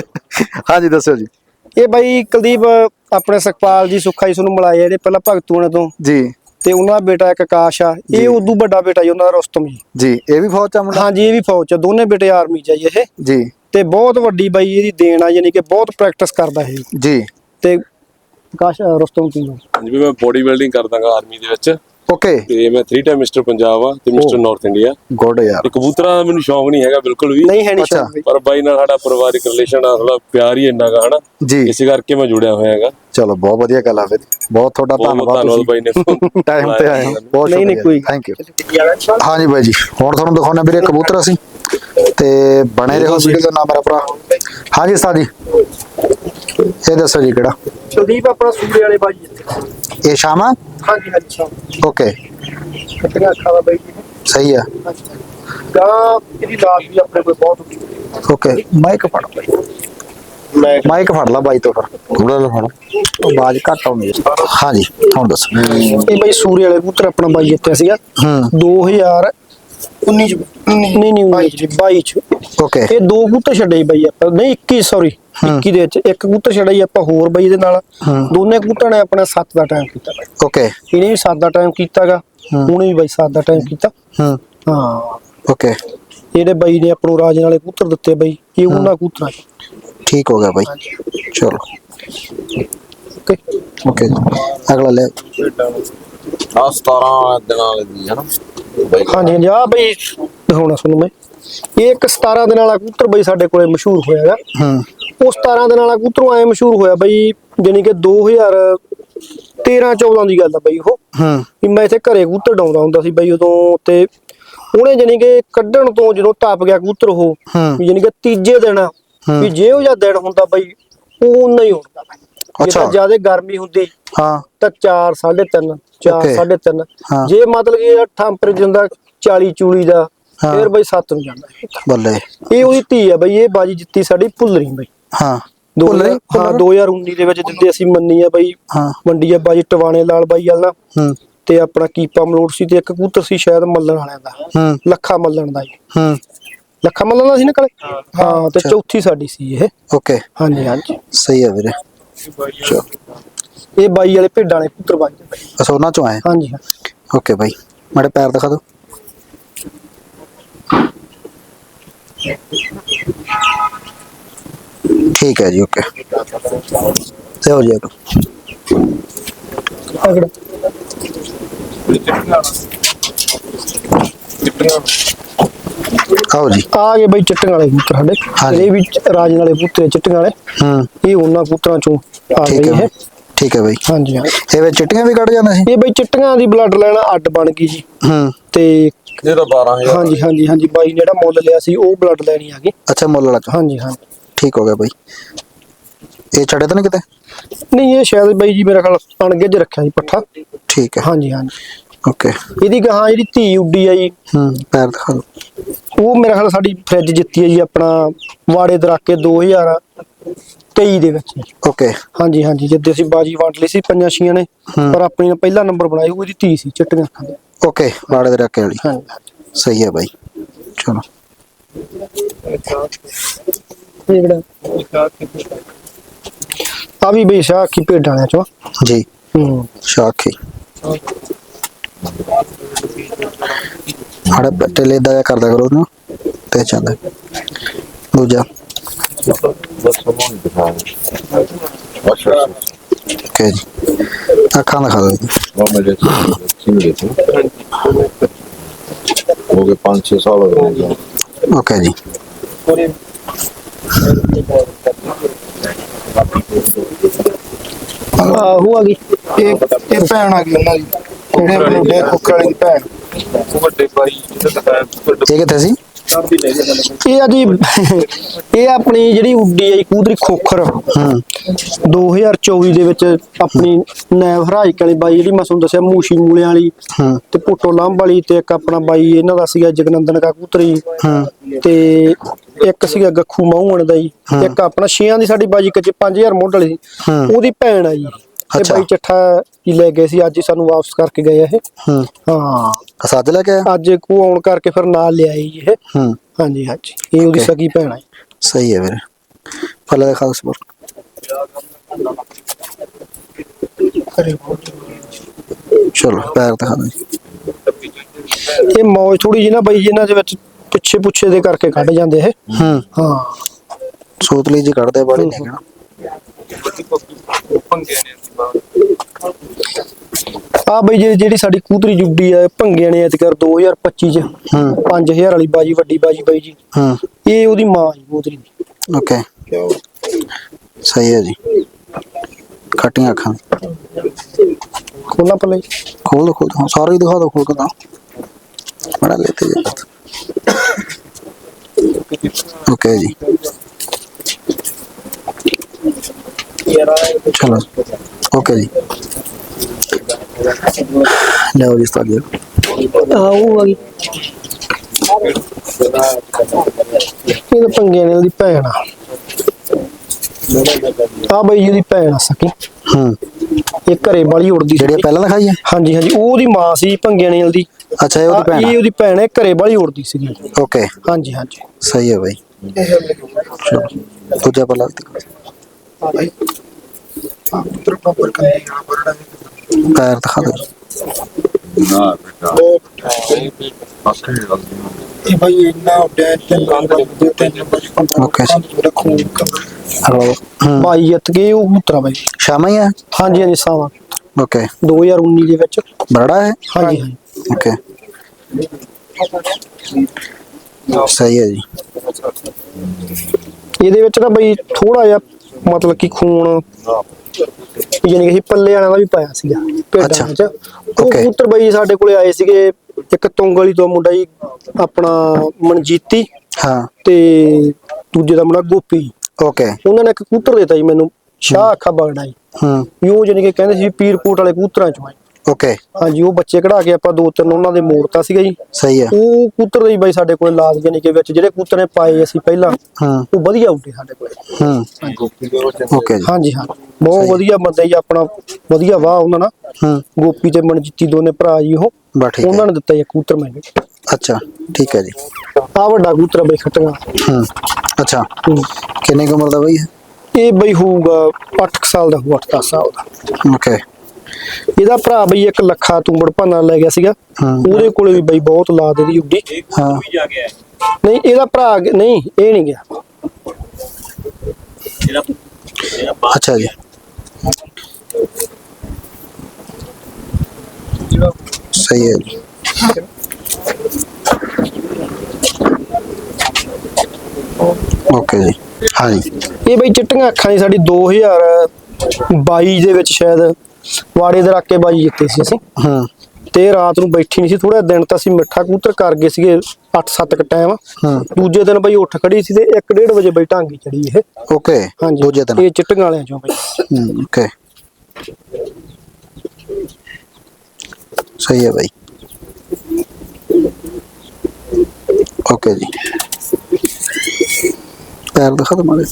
ਹਾਂਜੀ ਦੱਸਿਓ ਜੀ। ਇਹ ਬਾਈ ਕੁਲਦੀਪ ਆਪਣੇ ਸੁਖਪਾਲ ਜੀ ਸੁੱਖਾ ਜੀ ਨੂੰ ਮਿਲਾਏ ਜਿਹੜੇ ਪਹਿਲਾਂ ਭਗਤੂਆਂ ਤੋਂ। ਜੀ। ਤੇ ਉਹਨਾਂ ਦਾ ਬੇਟਾ ਇੱਕ ਆਕਾਸ਼ ਆ। ਇਹ ਉਦੋਂ ਵੱਡਾ ਬੇਟਾ ਜੀ ਉਹਨਾਂ ਦਾ ਰੁਸਤਮ ਜੀ। ਜੀ ਇਹ ਵੀ ਫੌਜ ਚ ਆ ਮੁੰਡਾ? ਹਾਂਜੀ ਇਹ ਵੀ ਫੌਜ ਚ ਦੋਨੇ ਬੇਟੇ ਆਰਮੀ ਚ ਆ ਜੀ ਇਹ। ਜੀ। ਤੇ ਬਹੁਤ ਵੱਡੀ ਬਾਈ ਇਹਦੀ ਦੇਣ ਆ ਯਾਨੀ ਕਿ ਬਹੁਤ ਪ੍ਰੈਕਟਿਸ ਕਰਦਾ ਇਹ। ਜੀ। ਤੇ ਆਕਾਸ਼ ਅ, ਰੁਸਤਮ? ਹਾਂਜੀ ਵੀ ਮੈਂ ਬੋਡੀ ਬਿਲਡਿੰਗ ਕਰਦਾਗਾ ਆਰਮੀ ਦੇ ਵਿੱਚ। ਓਕੇ ਤੇ ਮੈਂ 3 ਟਾਈਮ ਮਿਸਟਰ ਪੰਜਾਬ ਆ ਤੇ ਮਿਸਟਰ ਨਾਰਥ ਇੰਡੀਆ ਗੁੱਡ ਯਾਰ। ਤੇ ਕਬੂਤਰਾਂ ਦਾ ਮੈਨੂੰ ਸ਼ੌਂਕ ਨਹੀਂ ਹੈਗਾ ਬਿਲਕੁਲ ਵੀ। ਨਹੀਂ ਹੈ ਨਹੀਂ ਬਈ। ਪਰ ਬਾਈ ਨਾਲ ਸਾਡਾ ਪਰਿਵਾਰਿਕ ਰਿਲੇਸ਼ਨ ਆ ਥੋੜਾ ਪਿਆਰ ਹੀ ਇੰਨਾ ਗਾ ਹਨਾ? ਜੀ। ਇਸੇ ਕਰਕੇ ਮੈਂ ਜੁੜਿਆ ਹੋਇਆ ਹੈਗਾ। ਚਲੋ ਬਹੁਤ ਵਧੀਆ ਗੱਲ ਆ ਫਿਰ। ਬਹੁਤ ਤੁਹਾਡਾ ਧੰਨਵਾਦ ਧੰਨਵਾਦ ਬਾਈ ਨੇ ਤੁਸੀਂ ਟਾਈਮ [laughs] ਤੇ ਆਏ। ਬਹੁਤ ਨਹੀਂ, ਨਹੀਂ, ਕੋਈ ਥੈਂਕ ਯੂ ਹਾਂਜੀ ਬਾਈ ਜੀ। ਹੁਣ ਤੁਹਾਨੂੰ ਦਿਖਾਉਣੇ ਵੀਰੇ ਕਬੂਤਰ ਅਸੀਂ। ਤੇ ਬਣੇ ਰਹੋ ਵੀਡੀਓ ਦਾ ਨਾਮ ਮੇਰਾ ਭਰਾ। ਹਾਂਜੀ ਉਸਤਾਦ ਜੀ। ਇਹ ਦੱਸੋ ਜੀ ਕਿਹੜਾ? ਕੁਲਦੀਪ ਆਪਣਾ ਸੂਰੇ ਵਾਲੇ ਬਾਈ ਇੱਥੇ ਇਹ ਸ਼ਾਮਾ? ਹਾਂਜੀ ਹਾਂਜੀ ਸ਼ਾਮ। ਓਕੇ ਕਿਤਨੇ ਅੱਖਾਂ ਦਾ ਬਾਈ ਜੀ ਸਹੀ ਆ। ਗਾਂ ਇਹਦੀ ਲਾਜ ਵੀ ਆਪਣੇ ਕੋਲ ਬਹੁਤ ਓਕੇ ਮਾਈਕ ਫੜ ਮੈਂ ਮਾਈਕ ਫੜ ਲਾ ਬਾਈ ਤੋਂ ਫਿਰ। ਥੋੜਾ ਜਿਹਾ ਫੜ। ਆਵਾਜ਼ ਘੱਟ ਆਉਂਦੀ ਹੈ। ਹਾਂਜੀ ਹੁਣ ਦੱਸੋ। ਇਹ ਬਾਈ ਸੂਰੇ ਵਾਲੇ ਕਬੂਤਰ ਆਪਣਾ ਬਾਈ ਜਿੱਤਿਆ ਸੀਗਾ। ਹੂੰ। 2019 ਚ ਨਹੀਂ ਨਹੀਂ 19 ਚ 22 ਚ। ਓਕੇ ਇਹ ਦੋ ਕਬੂਤਰ ਛੱਡੇ ਬਾਈ ਆਪਾਂ। ਨਹੀਂ 21 ਸੌਰੀ 21 ਦੇ ਵਿੱਚ ਇੱਕ ਕਬੂਤਰ ਸੀ ਆਪਾਂ ਹੋਰ ਬਾਈ ਇਹਦੇ ਨਾਲ। ਦੋਨੇ ਕਬੂਤਰਾਂ ਨੇ ਆਪਣਾ 7 ਦਾ ਟਾਈਮ ਕੀਤਾ ਬਾਈ। ਓਕੇ ਇਹਨੇ ਵੀ 7 ਦਾ ਟਾਈਮ ਕੀਤਾਗਾ। ਉਹਨੇ ਵੀ ਬਾਈ 7 ਦਾ ਟਾਈਮ ਕੀਤਾ। ਹੂੰ। ਹਾਂ। ਓਕੇ ਜਿਹੜੇ ਬਾਈ ਨੇ ਆਪਾਂ ਨੂੰ ਰਾਜ ਨਾਲੇ ਕਬੂਤਰ ਦਿੱਤੇ ਬਾਈ। ਇਹ ਉਹਨਾਂ ਕਬੂਤਰਾਂ ਠੀਕ ਹੋ ਗਿਆ ਬਾਈ। ਚਲੋ। ਓਕੇ ਓਕੇ ਅਗਲਾ ਲੈ। ਆ 17 ਦਿਨਾਂ ਵਾਲੀ ਦੀ ਹੈ ਨਾ। ਹਾਂਜੀ ਹਾਂਜੀ। ਆ ਬਈ ਦਿਖਾਉਣਾ ਤੁਹਾਨੂੰ ਮੈਂ। ਇਹ ਇੱਕ 17 ਦਿਨ ਵਾਲਾ ਕਬੂਤਰ ਬਈ ਸਾਡੇ ਕੋਲੇ ਮਸ਼ਹੂਰ ਹੋਇਆਗਾ। ਹੂੰ। ਉਹ 17 ਦਿਨ ਵਾਲਾ ਕਬੂਤਰੋਂ ਐ ਮਸ਼ਹੂਰ ਹੋਇਆ ਬਈ ਜਾਨੀ ਕਿ 2013 14 ਦੀ ਗੱਲ ਆ ਬਈ ਉਹ। ਹੂੰ। ਵੀ ਮੈਂ ਇੱਥੇ ਘਰੇ ਕਬੂਤਰ ਡਾਉਂਦਾ ਹੁੰਦਾ ਸੀ ਬਈ ਉਦੋਂ ਤੇ ਉਹਨੇ ਜਾਨੀ ਕਿ ਕੱਢਣ ਤੋਂ ਜਦੋਂ ਟੱਪ ਗਿਆ ਕਬੂਤਰ ਉਹ ਜਾਨੀ ਕਿ ਤੀਜੇ ਦਿਨ ਵੀ ਜੇ ਉਹ ਜਿਹਾ ਦਿਨ ਹੁੰਦਾ ਬਈ ਉਹ ਨਹੀਂ ਹੁੰਦਾ ਜੇ ਅੱਛਾ। ਜ਼ਿਆਦਾ ਗਰਮੀ ਹੁੰਦੀ ਹਾਂ। ਤਾਂ 4 3.5 4 Okay. 3.5 ਹਾਂ। ਜੇ ਮਤਲਬ ਕਿ ਟੈਂਪਰੇਚਰ ਹੁੰਦਾ 40 ਚੂਲੀ ਦਾ ਹਾਂ। ਫਿਰ ਬਈ 7 ਨੂੰ ਜਾਂਦਾ ਬੱਲੇ। ਇਹ ਉਹਦੀ ਧੀ ਆ ਬਈ ਇਹ ਬਾਜੀ ਜਿੱਤੀ ਸਾਡੀ ਭੁੱਲਰੀ ਬਈ। ਹਾਂ। ਦੋ? ਹਜ਼ਾਰ- ਹਾਂ 2019 ਦੇ ਵਿੱਚ ਜਿੱਦੇ ਅਸੀਂ ਮੰਨੀ ਆ ਬਈ। ਹਾਂ। ਮੰਡੀ ਆ ਬਾਜੀ ਟਵਾਣੇ ਲਾਲ ਬਾਈ ਵਾਲਾ। ਨਾ ਹੂੰ। ਤੇ ਆਪਣਾ ਕੀਪਾ ਮਲੋਟ ਸੀ ਤੇ ਇੱਕ ਕਬੂਤਰ ਸੀ ਸ਼ਾਇਦ ਮੱਲਣ ਵਾਲਿਆਂ ਦਾ। ਹੂੰ। ਲੱਖਾ ਮੱਲਣ ਦਾ ਜੀ ਹੂੰ। ਲੱਖਾ ਮੱਲਣ ਦਾ ਸੀ ਨਾ ਕਲੇ? ਹਾਂ। ਤੇ ਚੌਥੀ ਸਾਡੀ ਸੀ ਇਹ। ਓਕੇ। ਹਾਂਜੀ ਹਾਂਜੀ। ਸਹੀ ਹੈ ਵੀਰੇ। ਚਲੋ। ਇਹ ਬਾਈ ਵਾਲੇ ਭੇਡਾਂ ਵਾਲੇ ਕਬੂਤਰ ਬਾਜੀ ਬਾਈ। ਅਸੋ ਉਹਨਾਂ ਚੋਂ ਆਏ? ਹਾਂਜੀ ਹਾਂ। ਓਕੇ ਬਾਈ। ਮਾੜੇ ਪੈਰ ਦਿਖਾ ਦਿਓ। ਠੀਕ ਹੈ ਜੀ ਓਕੇ ਤੇ ਹੋ ਜਾਏਗਾ। ਅਗੜਾ ਆਓ ਜੀ। ਆ ਗਏ ਬਈ ਚਿੱਟੀਆਂ ਵਾਲੇ ਕਬੂਤਰ ਸਾਡੇ। ਇਹ ਵੀ ਰਾਜ ਵਾਲੇ ਕਬੂਤਰ ਆ, ਚਿੱਟੀਆਂ ਵਾਲੇ। ਹੂੰ। ਇਹ ਉਹਨਾਂ ਕਬੂਤਰਾਂ ਚੋਂ ਆ ਗਈ ਹੈ ਹੈ ਠੀਕ ਹੈ ਬਾਈ। ਹਾਂਜੀ ਹਾਂ। ਇਹ ਵਿੱਚ ਚਿੱਟੀਆਂ ਵੀ ਕੱਢ ਜਾਂਦੇ ਸੀ? ਇਹ ਬਈ ਚਿੱਟੀਆਂ ਦੀ ਬਲੱਡ ਲਾਈਨ ਅੱਡ ਬਣ ਗਈ ਜੀ। ਹੂੰ। ਤੇ ਇਹ ਤਾਂ 12000 ਹਾਂਜੀ ਹਾਂਜੀ ਹਾਂਜੀ ਬਾਈ ਜਿਹੜਾ ਮੁੱਲ ਲਿਆ ਸੀ ਉਹ ਬਲੱਡ ਲੈਣੀ ਆ ਗਈ। ਅੱਛਾ ਮੁੱਲ ਵਾਲਾ ਚੋਂ। ਹਾਂਜੀ ਹਾਂਜੀ। ਠੀਕ ਹੋ ਗਿਆ ਬਾਈ। ਇਹ ਛੱਡੇ ਤਾਂ ਨਹੀਂ ਕਿਤੇ? ਨਹੀਂ ਇਹ ਸ਼ਾਇਦ ਬਾਈ ਜੀ ਮੇਰਾ ਖਿਆਲ ਅਣਗਿੱਜ ਰੱਖਿਆ ਸੀ ਪੱਠਾ। ਠੀਕ ਹੈ। ਹਾਂਜੀ ਹਾਂਜੀ। ਓਕੇ। ਇਹਦੀ ਗਾਂ ਜਿਹੜੀ ਧੀ ਉੱਡੀ ਆ ਜੀ ਹੂੰ ਪੈਰ ਦਿਖਾ ਦਿਓ। ਉਹ ਮੇਰਾ ਖਿਆਲ ਸਾਡੀ ਫ੍ਰਿਜ ਜਿੱਤੀ ਹੈ ਜੀ ਆਪਣਾ ਵਾੜੇ ਦਰਾਕੇ 2023 ਦੇ ਵਿੱਚ। ਓਕੇ। ਹਾਂਜੀ ਹਾਂਜੀ ਜਿੱਦੇ ਅਸੀਂ ਬਾਜੀ ਵੰਡ ਲਈ ਸੀ ਪੰਜਾਂ ਛੀਆਂ ਨੇ ਹੂੰ। ਪਰ ਆਪਣੀ ਨੇ ਪਹਿਲਾ ਨੰਬਰ ਬਣਾਇਆ ਉਹਦੀ ਧੀ ਸੀ ਚਿੱਟੀਆਂ ਅੱਖਾਂ ਦੀ। ਓਕੇ ਬਾੜੇ ਦੇ ਰੱਕੇ ਵਾਲੀ ਹਾਂਜੀ ਸਹੀ ਹੈ ਬਾਈ ਚਲੋ ਇਹ ਜਿਹੜਾ ਆ ਵੀ ਬਈ ਸ਼ਾਹ ਕੀ ਭੇਡਾਂ ਵਾਲਿਆਂ ਚੋਂ ਜੀ ਹੂੰ ਸ਼ਾਖੀ ਹੜਾ ਟੇਲੇ ਦਾ ਜਿਹਾ ਕਰਦਾ ਕਰੋ ਨਾ ਤੇ ਚੰਦਾ ਦੂਜਾ ਬਸ ਸਮਾਂ ਦਿਖਾ ਅੱਛਾ ਓਕੇ ਜੀ ਅੱਖਾਂ ਦਿਖਾ ਦਿਓ ਉਹ ਮੇਰੇ ਕਿਵੇਂ ਦੇ ਹੋ ਗਏ 5-6 ਸਾਲ ਹੋ ਗਏ ਓਕੇ ਜੀ ਆਹੋ ਆ ਗਈ ਇਹ ਇਹ ਭੈਣ ਆ ਗਈ ਉਹਨਾਂ ਦੀ ਜਿਹੜੇ ਮੁੰਡੇ ਕੁੱਕਰ ਵਾਲੀ ਦੀ ਭੈਣ ਵੱਡੇ ਭਾਈ ਇਹ ਕਿੱਥੇ ਸੀ ਇਹ ਆ ਜੀ ਇਹ ਆਪਣੀ ਜਿਹੜੀ ਉੱਡੀ ਆ ਜੀ ਕੂਦਰੀ ਖੋਖਰ। ਹੂੰ। 2024 ਦੇ ਵਿੱਚ ਆਪਣੀ ਨੈਵ ਹਰਾਇਕ ਵਾਲੀ ਬਾਈ ਜਿਹੜੀ ਮੈਂ ਤੁਹਾਨੂੰ ਦੱਸਿਆ ਮੂਸ਼ੀ ਮੂਲਿਆਂ ਵਾਲੀ ਹੂੰ। ਤੇ ਪੁੱਟੋ ਲੰਬ ਵਾਲੀ ਤੇ ਇੱਕ ਆਪਣਾ ਬਾਈ ਇਹਨਾਂ ਦਾ ਸੀਗਾ ਜਗਨੰਦਨ ਕਾ ਕੂਤਰੀ। ਹੂੰ। ਤੇ ਇੱਕ ਸੀਗਾ ਗੱਖੂ ਮਾਹੂਣ ਦਾ ਜੀ। ਇੱਕ ਆਪਣਾ ਛੇਆਂ ਦੀ ਸਾਡੀ ਬਾਜੀ ਕੱਚੇ 5000 ਮੋਢ ਵਾਲੀ ਸੀ। ਹੂੰ। ਉਹਦੀ ਭੈਣ ਆ ਜੀ। ਇਹ ਅੱਛਾ। ਬਾਈ ਚੱਠਾ ਹੀ ਲੈ ਗਏ ਸੀ ਅੱਜ ਹੀ ਸਾਨੂੰ ਵਾਪਸ ਕਰਕੇ ਗਏ ਆ ਇਹ। ਹੂੰ। ਹਾਂ। ਸੱਜ ਲੈ ਕੇ ਆਇਆ? ਅੱਜ ਕੋ ਆਉਣ ਕਰਕੇ ਫਿਰ ਨਾਲ ਲਿਆਈ ਜੀ ਇਹ। ਹੂੰ। ਹਾਂਜੀ ਹਾਂਜੀ। ਇਹ ਉਹਦੀ Okay. ਸਗੀ ਭੈਣ ਜੀ। ਸਹੀ ਹੈ ਵੀਰੇ ਫਲੇ ਦਿਖਾ ਉਸ ਪਰ ਚਲੋ ਪੈਰ ਦਿਖਾ ਦੋ ਇਹ ਮੌਜ ਥੋੜੀ ਜਿਹੀ ਨਾ ਬਾਈ ਜੀ ਇਹਨਾਂ ਦੇ ਵਿੱਚ ਪਿੱਛੇ ਪੁੱਛੇ ਦੇ ਕਰਕੇ ਕੱਢ ਜਾਂਦੇ ਇਹ। ਹੂੰ। ਹਾਂ। ਸੋਤਲੀ ਜੀ ਕੱਢਦੇ ਬੜੀ ਨਹੀਂ ਹੈਗਾ। ਆ ਬਈ ਜਿਹੜੀ ਜਿਹੜੀ ਸਾਡੀ ਕੂਤਰੀ ਜੁੱਡੀ ਆ ਭੰਗਿਆਂ ਨੇ ਐਤਕਰ 2025 ਚ ਹੂੰ। 5000 ਵਾਲੀ ਬਾਜੀ ਵੱਡੀ ਬਾਜੀ ਬਾਈ ਜੀ। ਹੂੰ। ਇਹ ਉਹਦੀ ਮਾਂ ਜੀ ਕੂਤਰੀ ਦੀ। ਓਕੇ। ਸਹੀ ਹੈ ਜੀ। ਖੱਟੀਆਂ ਅੱਖਾਂ। ਖੋਲਾ ਪਲੇ। ਖੋਲ ਦੋ ਖੋਲ ਦੋ। ਸਾਰੇ ਹੀ ਦਿਖਾ ਦੋ ਖੋਲ ਕੇ ਤਾਂ ਬੜਾ ਲੈਤੇ ਜੀ। ਓਕੇ ਜੀ। ਚਲੋ ਓਕੇ ਜੀ ਲਓ ਜੀ ਸਟਾਰਟ ਜੀ ਆ ਉਹ ਆ ਗਈ ਇਹ ਤਾਂ ਭੰਗਿਆਂ ਨੇ ਉਹਦੀ ਭੈਣ ਆ ਆ ਬਈ ਜਿਹਦੀ ਭੈਣ ਆ ਸਕੀ ਹੂੰ ਇਹ ਘਰੇ ਵਾਲੀ ਉੜਦੀ ਜਿਹੜੀ ਸੀ ਪਹਿਲਾਂ ਦਿਖਾਈ ਹੈ ਹਾਂਜੀ ਹਾਂਜੀ ਉਹ ਉਹਦੀ ਮਾਂ ਸੀ ਭੰਗਿਆਂ ਨੇ ਦੀ ਅੱਛਾ ਇਹ ਉਹਦੀ ਭੈਣ ਇਹ ਉਹਦੀ ਭੈਣ ਹੈ ਘਰੇ ਵਾਲੀ ਉੜਦੀ ਆ। ਓਕੇ ਹਾਂਜੀ ਹਾਂਜੀ ਸਹੀ ਹੈ ਭਾਈ ਚਲੋ ਦੂਜਾ ਪੱਲਾ ਦਿਖਾ ਪੁੱਤਰ ਪਾਪਰ ਕੰਨੇ ਆ ਬਰੜਾ ਪੈਰ ਦਿਖਾ ਦਿਓ ਨਾ ਇਹ ਭਾਈ ਇੰਨਾ ਉੱਡਿਆ ਤਿੰਨ ਨੰਬਰ ਦੇ ਤਿੰਨ ਨੰਬਰ 15 Okay. ਮੇਰਾ ਖੂਨ ਹਲੋ ਹੂੰ ਬਾਈ ਜਿੱਤ ਗਏ ਉਹ ਪੁੱਤਰਾ ਬਾਈ ਸ਼ਾਮਾ ਹੀ ਹੈ ਹਾਂਜੀ ਹਾਂਜੀ ਸਾਵਾ ਓਕੇ 2019 ਦੇ ਵਿੱਚ ਬਰੜਾ ਹੈ ਹਾਂਜੀ ਹਾਂਜੀ ਓਕੇ ਸਹੀ ਹੈ ਜੀ ਇਹਦੇ ਵਿੱਚ ਨਾ ਬਈ ਥੋੜਾ ਜਿਹਾ ਮਤਲਬ ਕਿ ਖੂਨ ਯਾਨੀ ਕਿ ਅਸੀਂ ਪੱਲੇ ਵਾਲਿਆਂ ਦਾ ਵੀ ਪਾਇਆ ਸੀਗਾ ਅੱਛਾ। ਭੇਡਾਂ ਵਿੱਚ ਉਹ Okay. ਕਬੂਤਰ ਬਈ ਸਾਡੇ ਕੋਲੇ ਆਏ ਸੀਗੇ ਇੱਕ ਤੁੰਗਲੀ ਤੋਂ ਮੁੰਡਾ ਜੀ ਆਪਣਾ ਮਨਜੀਤੀ ਹਾਂ ਤੇ ਦੂਜੇ ਦਾ ਮੁੰਡਾ ਗੋਪੀ ਓਕੇ ਉਹਨਾਂ ਨੇ ਇੱਕ ਕਬੂਤਰ ਦਿੱਤਾ ਜੀ ਮੈਨੂੰ ਸ਼ਾਹ ਅੱਖਾ ਬਗੜਾ ਜੀ ਹੂੰ ਵੀ ਉਹ ਜਾਨੀ ਕਿ ਕਹਿੰਦੇ ਸੀ ਪੀਰਕੋਟ ਵਾਲੇ ਕਬੂਤਰਾਂ ਚੋਂ ਆ ਜੀ। ਓਕੇ ਹਾਂਜੀ ਉਹ ਬੱਚੇ ਕਢਾ ਕੇ ਆਪਾਂ ਦੋ ਤਿੰਨ ਉਹਨਾਂ ਦੇ ਮੋੜਤਾ ਸੀਗਾ ਜੀ। ਸਹੀ ਹੈ ਉਹ ਕਬੂਤਰ ਦੀ ਬਾਈ ਸਾਡੇ ਕੋਲੇ ਲਾਜ ਜਾਨੀ ਕਿ ਵਿੱਚ ਜਿਹੜੇ ਕਬੂਤਰ ਨੇ ਪਾਏ ਅਸੀਂ ਪਹਿਲਾਂ ਹੂੰ। ਉਹ ਵਧੀਆ ਉੱਡੇ ਸਾਡੇ ਕੋਲੇ। ਹੂੰ। ਓਕੇ ਜੀ। ਹਾਂਜੀ ਹਾਂ। ਬਹੁਤ ਵਧੀਆ ਬੰਦੇ ਜੀ ਆਪਣਾ ਵਧੀਆ ਵਾਹ ਉਹਨਾਂ ਨਾਲ। ਹੂੰ। ਗੋਪੀ ਤੇ ਮਨਜੀਤੀ ਦੋਨੇ ਭਰਾ ਜੀ ਉਹ। ਬਾ ਠੀਕ ਉਹਨਾਂ ਨੇ ਦਿੱਤਾ ਜੀ ਕਬੂਤਰ ਮੈਨੂੰ। ਅੱਛਾ ਠੀਕ ਹੈ ਜੀ। ਆ ਵੱਡਾ ਕਬੂਤਰ ਆ ਬਈ ਖੱਟੀਆਂ। ਹੂੰ ਅੱਛਾ। ਕਿੰਨੇ ਕੁ ਉਮਰ ਦਾ ਬਈ ਇਹ? ਬਈ ਹੋਊਗਾ 8 ਸਾਲ ਦਾ ਹੋਊ 8 ਸਾਲ ਦਾ। ਓਕੇ ਇਹਦਾ ਭਰਾ ਬਈ ਇੱਕ ਲੱਖਾ ਤੁੰਬੜ ਭਾਨਾ ਲੈ ਗਿਆ ਸੀਗਾ। ਉਹਦੇ ਕੋਲੇ ਵੀ ਬਈ ਬਹੁਤ ਲਾਦ ਇਹਦੀ ਉੱਡੀ ਹਾਂ। ਨਹੀਂ ਇਹਦਾ ਭਰਾ ਨਹੀਂ ਇਹ ਨਹੀਂ ਗਿਆ। ਅੱਛਾ ਜੀ। ਸਹੀ ਹੈ ਜੀ। ਓਕੇ ਜੀ। ਹਾਂ ਜੀ ਇਹ ਬਈ ਚਿੱਟੀਆਂ ਅੱਖਾਂ ਦੀ ਸਾਡੀ 2022 ਦੇ ਵਿੱਚ ਸ਼ਾਇਦ ਵਾੜੇ ਦੇ ਰਾਕੇ ਬਾਜੀ ਜਿੱਤੇ ਸੀ ਅਸੀਂ। ਹੂੰ। ਤੇ ਰਾਤ ਨੂੰ ਬੈਠੀ ਨਹੀਂ ਸੀ ਥੋੜਾ ਦਿਨ ਤਾਂ ਅਸੀਂ ਮਿੱਠਾ ਕਬੂਤਰ ਕਰ ਗਏ ਸੀਗੇ 8-7 ਕ ਟਾਈਮ ਹਾਂ। ਦੂਜੇ ਦਿਨ ਬਈ ਉੱਠ ਖੜੀ ਸੀ ਤੇ 1:30 ਵਜੇ ਬਈ ਢਾਂਗੀ ਚੜੀ ਇਹ। ਓਕੇ ਹਾਂਜੀ। ਦੂਜੇ ਦਿਨ। ਇਹ ਚਿੱਟੀਆਂ ਵਾਲਿਆਂ ਚੋਂ ਬਈ। ਹੂੰ ਓਕੇ ਸਹੀ ਹੈ ਭਾਈ ਓਕੇ ਜੀ। ਪੈਰ ਦਿਖਾ ਦੋ ਮਾਰੇ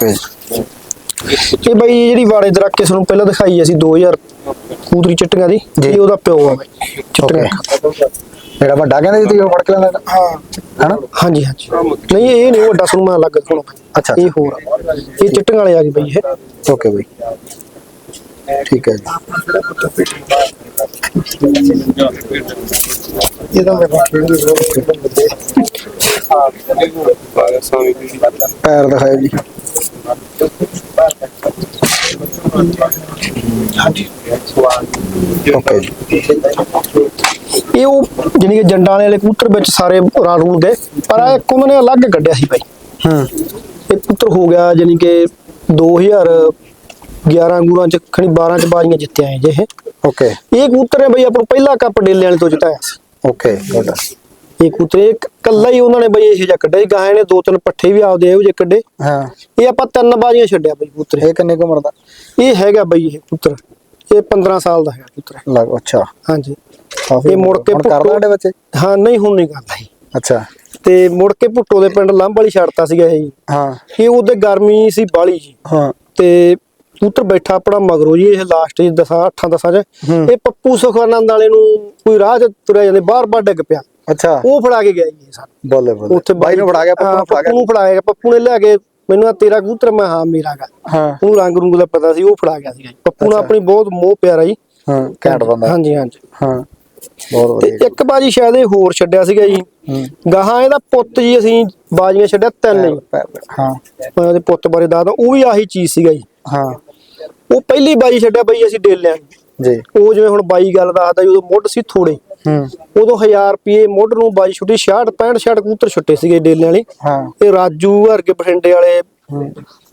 ਓਕੇ। ਇਹ ਬਈ ਜਿਹੜੀ ਵਾੜੇ ਦੇ ਰਾਕੇ ਸਾਨੂੰ ਪਹਿਲਾਂ ਦਿਖਾਈ ਅਸੀਂ 2000 ਕੂਦਰੀ ਚਿੱਟੀਆਂ ਦੀ ਇਹ ਉਹਦਾ ਪਿਓ ਆ ਬਈ ਚਿੱਟੀਆਂ। ਜਿਹੜਾ ਵੱਡਾ ਕਹਿੰਦੇ ਸੀ ਉਹ ਫੜ ਕੇ ਲੈਂਦਾ ਹਾਂ। ਹਨਾ? ਹਾਂਜੀ ਹਾਂਜੀ। ਨਹੀਂ ਇਹ ਨਹੀਂ ਵੱਡਾ ਸਾਨੂੰ ਮੈਂ ਅਲੱਗ ਦਿਖਾਉਣਾ ਬਈ। ਅੱਛਾ ਇਹ ਹੋਰ ਆ। ਇਹ ਚਿੱਟੀਆਂ ਵਾਲੇ ਆ ਗਏ ਬਈ ਇਹ। ਓਕੇ ਭਾਈ ਠੀਕ ਹੈ ਜੀ। ਇਹਦਾ ਮੈਂ ਬਾਕੀ ਪੈਰ ਦਿਖਾਓ ਜੀ। ਹਾਂਜੀ। ਓਕੇ ਜੀ। ਇਹ ਉਹ ਜਾਣੀ ਕਿ ਜੰਡਾਂ ਵਾਲੇ ਕਬੂਤਰ ਵਿੱਚ ਸਾਰੇ ਰਾਲ ਰੂਲ ਗਏ ਪਰ ਆ ਇੱਕ ਉਹਨਾਂ ਨੇ ਅਲੱਗ ਕੱਢਿਆ ਸੀ ਬਾਈ। ਹੂੰ। ਇਹ ਕਬੂਤਰ ਹੋ ਗਿਆ ਜਾਣੀ ਕਿ 2011 ਗੂਰਾਂ ਚ ਖਣੀ 12 ਚ ਬਾਜ਼ੀਆਂ ਜਿੱਤਿਆ ਹੈ ਜੇ ਇਹ। ਓਕੇ। ਇਹ ਕਬੂਤਰ ਨੇ ਬਈ ਆਪਣਾ ਪਹਿਲਾ ਕੱਪ ਡੇਲੇ ਵਾਲੇ ਤੋਂ ਜਿਤਾਇਆ ਸੀ। Okay good. ਇਹ ਕਬੂਤਰ ਇੱਕ ਕੱਲਾ ਹੀ ਉਹਨਾਂ ਨੇ ਬਈ ਇਹ ਜਿਹਾ ਕੱਢਿਆ ਗਾਹਾਂ ਨੇ ਦੋ ਤਿੰਨ ਪੱਠੇ ਵੀ ਆਪਦੇ ਇਹੋ ਜਿਹੇ ਕੱਢੇ। ਹਾਂ। ਇਹ ਆਪਾਂ ਤਿੰਨ ਬਾਜ਼ੀਆਂ ਛੱਡਿਆ ਬਈ ਕਬੂਤਰ। ਇਹ ਕਿੰਨੇ ਕੁ ਉਮਰ ਦਾ? ਇਹ ਹੈਗਾ ਬਈ ਇਹ ਕਬੂਤਰ। ਇਹ 15 ਸਾਲ ਦਾ ਹੈ ਕਬੂਤਰ। ਲੱਗ ਅੱਛਾ। ਹਾਂਜੀ। ਇਹ ਮੁੜ ਕੇ ਕਰਦਾ ਸਾਡੇ ਬੱਚੇ ਹਾਂ ਨਹੀਂ ਹੁਣ ਨਹੀਂ ਕਰਦਾ ਜੀ ਅੱਛਾ। ਤੇ ਮੁੜ ਕੇ ਭੁੱਟੋ ਦੇ ਪਿੰਡ ਲੰਬ ਵਾਲੀ ਛੱਡਤਾ ਸੀਗਾ ਇਹ। ਜੀ ਹਾਂ। ਇਹ ਉਹਦੇ ਗਰਮੀ ਸੀ ਬਾਲੀ ਜੀ। ਹਾਂ। ਤੇ ਕਬੂਤਰ ਬੈਠਾ ਆਪਣਾ ਮਗਰੋਂ ਜੀ ਇਹ ਲਾਸਟ ਚ ਦਸਾਂ ਅੱਠਾਂ ਦਸਾਂ ਚ। ਇਹ ਪੱਪੂ ਸੁਖਾਨੰਦ ਵਾਲੇ ਨੂੰ ਕੋਈ ਰਾਹ ਚ ਤੁਰਿਆ ਜਾਂਦੇ ਬਾਹਰ ਬਾਹਰ ਡਿੱਗ ਪਿਆ। ਅੱਛਾ। ਉਹ ਫੜਾ ਕੇ ਗਿਆ ਜੀ ਇਹ ਸਾਨੂੰ ਬੋਲੇ ਬੋਲੇ। ਉੱਥੇ ਬਾਈ ਨੂੰ ਫੜਾ ਗਿਆ ਪੱਪੂ ਨੂੰ ਫੜਾ ਪੱਪੂ ਨੂੰ ਫੜਾ ਗਿਆ ਪੱਪੂ ਨੇ ਲਿਆ ਕੇ ਮੈਨੂੰ ਆ ਤੇਰਾ ਕਬੂਤਰ ਮੈਂ ਹਾਂ ਮੇਰਾ ਹਾਂ। ਉਹਨੂੰ ਰੰਗ ਰੂੰਗ ਦਾ ਪਤਾ ਸੀ ਉਹ ਫੜਾ ਗਿਆ ਸੀਗਾ ਜੀ। ਪੱਪੂ ਨਾਲ ਆਪਣੀ ਬਹੁਤ ਮੋਹ ਪਿਆਰਾ ਜੀ। ਹਾਂ ਘੈਂਟ ਬੰਦਾ। ਹਾਂਜੀ ਹਾਂਜੀ। ਹਾਂ ਬਹੁਤ ਵਧੀਆ। ਇੱਕ ਬਾਜੀ ਸ਼ਾਇਦ ਇਹ ਹੋਰ ਛੱਡਿਆ ਸੀਗਾ ਜੀ। ਗਾਹਾਂ ਇਹਦਾ ਪੁੱਤ ਜੀ ਅਸੀਂ ਬਾਜੀਆਂ ਛੱਡਿਆ ਤਿੰਨ ਜੀ। ਹਾਂ। ਉਹਦੇ ਪੁੱਤ ਬਾਰੇ ਦੱਸਦਾ ਉਹ ਵੀ ਆਹੀ ਚੀਜ਼ ਸੀਗਾ ਜੀ। ਹਾਂ। ਉਹ ਪਹਿਲੀ ਬਾਜੀ ਛੱਡਿਆ ਬਈ ਅਸੀਂ ਡੇਲਿਆਂ। ਜੀ। ਉਹ ਜਿਵੇਂ ਹੁਣ ਬਾਈ ਗੱਲ ਦੱਸਦਾ ਜਦੋਂ ਮੁੱਢ ਸੀ ਥੋੜੇ ਉਦੋਂ 1000 ਰੁਪਏ ਮੁੱਢ ਨੂੰ ਬਾਜੀ ਛੁੱਟੀ 66 65 66 ਕਬੂਤਰ ਛੁੱਟੇ ਸੀਗੇ ਡੇਲਿਆਂ ਵਾਲੇ। ਹਾਂ। ਇਹ ਰਾਜੂ ਵਰਗੇ ਬਠਿੰਡੇ ਵਾਲੇ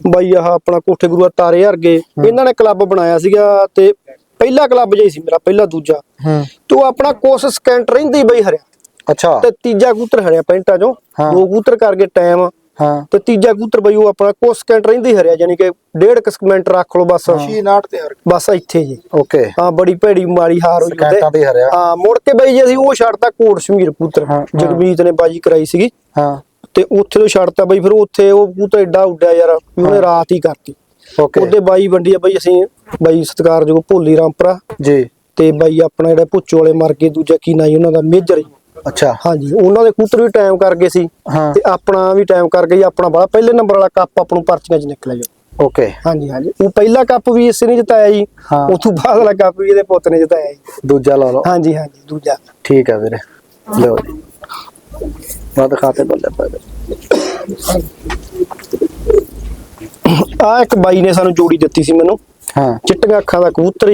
ਬਾਈ ਆਹ ਆਪਣਾ ਕੋਠੇ ਗੁਰੂਆ ਤਾਰੇ ਵਰਗੇ ਇਹਨਾਂ ਨੇ ਕਲੱਬ ਬਣਾਇਆ ਸੀਗਾ ਤੇ ਪਹਿਲਾ ਕਲੱਬ ਹੀ ਸੀ ਮੇਰਾ ਪਹਿਲਾ ਦੂਜਾ। ਹੂੰ। ਤੇ ਆਪਣਾ ਕੋਸ ਸਕੈਂਟ ਰਹਿੰਦੀ ਬਈ ਹਰਿਆ। ਅੱਛਾ। ਤੇ ਤੀਜਾ ਕਬੂਤਰ ਹਰਿਆ ਪੈਂਟਾਂ ਚੋਂ। ਦੋ ਕਬੂਤਰ ਕਰਕੇ ਟਾਈਮ ਹਾਂ। ਤੇ ਤੀਜਾ ਕਬੂਤਰ ਬਈ ਉਹ ਆਪਣਾ ਕੋਸ ਸਕੈਂਟ ਰਹਿੰਦੀ ਹਰਿਆ ਯਾਨੀ ਕਿ ਡੇਢ ਕੁ ਮਿੰਟ ਰੱਖ ਲਓ ਬਸ। ਛੀ ਨਾਟ ਤੇ ਹਰ ਬਸ ਇੱਥੇ ਜੀ। ਓਕੇ ਹਾਂ ਬੜੀ ਭੈੜੀ ਮਾਰੀ ਹਾਰ ਹੋਈ ਸਕੈਂਟਾਂ ਤੇ ਹਰਿਆ। ਹਾਂ ਮੁੜ ਕੇ ਬਈ ਜੀ ਅਸੀਂ ਉਹ ਛੱਡਤਾ ਕੋਟ ਸ਼ਮੀਰ ਕਬੂਤਰ। ਜਗਮੀਤ ਨੇ ਬਾਜੀ ਕਰਾਈ ਸੀਗੀ। ਹਾਂ। ਤੇ ਉੱਥੇ ਤੋਂ ਛੱਡਤਾ ਬਈ ਫਿਰ ਉੱਥੇ ਉਹ ਕਬੂਤਰ ਐਡਾ ਉੱਡਿਆ ਯਾਰ ਉਹਨੇ ਰਾਤ ਹੀ ਕਰਤੀ। ਓਕੇ ਉਹਦੇ ਬਾਈ ਵੰਡੀ ਆ ਬਈ ਅਸੀਂ ਬਾਈ ਸਤਿਕਾਰਯੋਗ ਭੋਲੀ ਰਾਮਪਰਾ। ਜੀ। ਤੇ ਬਾਈ ਆਪਣਾ ਜਿਹੜਾ ਪੁੱਚੋ ਵਾਲੇ ਮਰ ਗਏ ਦੂਜਾ ਕੀ ਨਾਂ ਸੀ ਉਹਨਾਂ ਦਾ ਮੇਜਰ ਜੀ। ਅੱਛਾ। ਹਾਂਜੀ ਉਹਨਾਂ ਦੇ ਕਬੂਤਰ ਵੀ ਟਾਈਮ ਕਰ ਗਏ ਸੀ ਤੇ ਆਪਣਾ ਵੀ ਟਾਈਮ ਕਰ ਗਈ ਆਪਣਾ ਬੜਾ ਪਹਿਲੇ ਨੰਬਰ ਵਾਲਾ ਕੱਪ ਆਪਾਂ ਨੂੰ ਪਰਚੀਆਂ 'ਚ ਨਿਕਲਿਆ ਜੀ। ਓਕੇ ਹਾਂਜੀ ਹਾਂਜੀ। ਉਹ ਪਹਿਲਾ ਕੱਪ ਵੀ ਇਸੇ ਨੇ ਜਿਤਾਇਆ ਜੀ ਤੋਂ ਬਾਅਦ ਵਾਲਾ ਕੱਪ ਵੀ ਇਹਦੇ ਪੁੱਤ ਨੇ ਜਿਤਾਇਆ ਜੀ। ਦੂਜਾ ਲਾ ਲਓ। ਹਾਂਜੀ ਹਾਂਜੀ ਦੂਜਾ। ਠੀਕ ਹੈ ਵੀਰੇ। ਲਓ। ਜੀ ਮੈਂ ਦਿਖਾਤੇ ਬੱਲੇ ਬੱਲੇ। ਆ ਇੱਕ ਬਾਈ ਨੇ ਸਾਨੂੰ ਜੋੜੀ ਦਿੱਤੀ ਸੀ ਮੈਨੂੰ। ਹਾਂ। ਚਿੱਟੀਆਂ ਅੱਖਾਂ ਦਾ ਕਬੂਤਰ।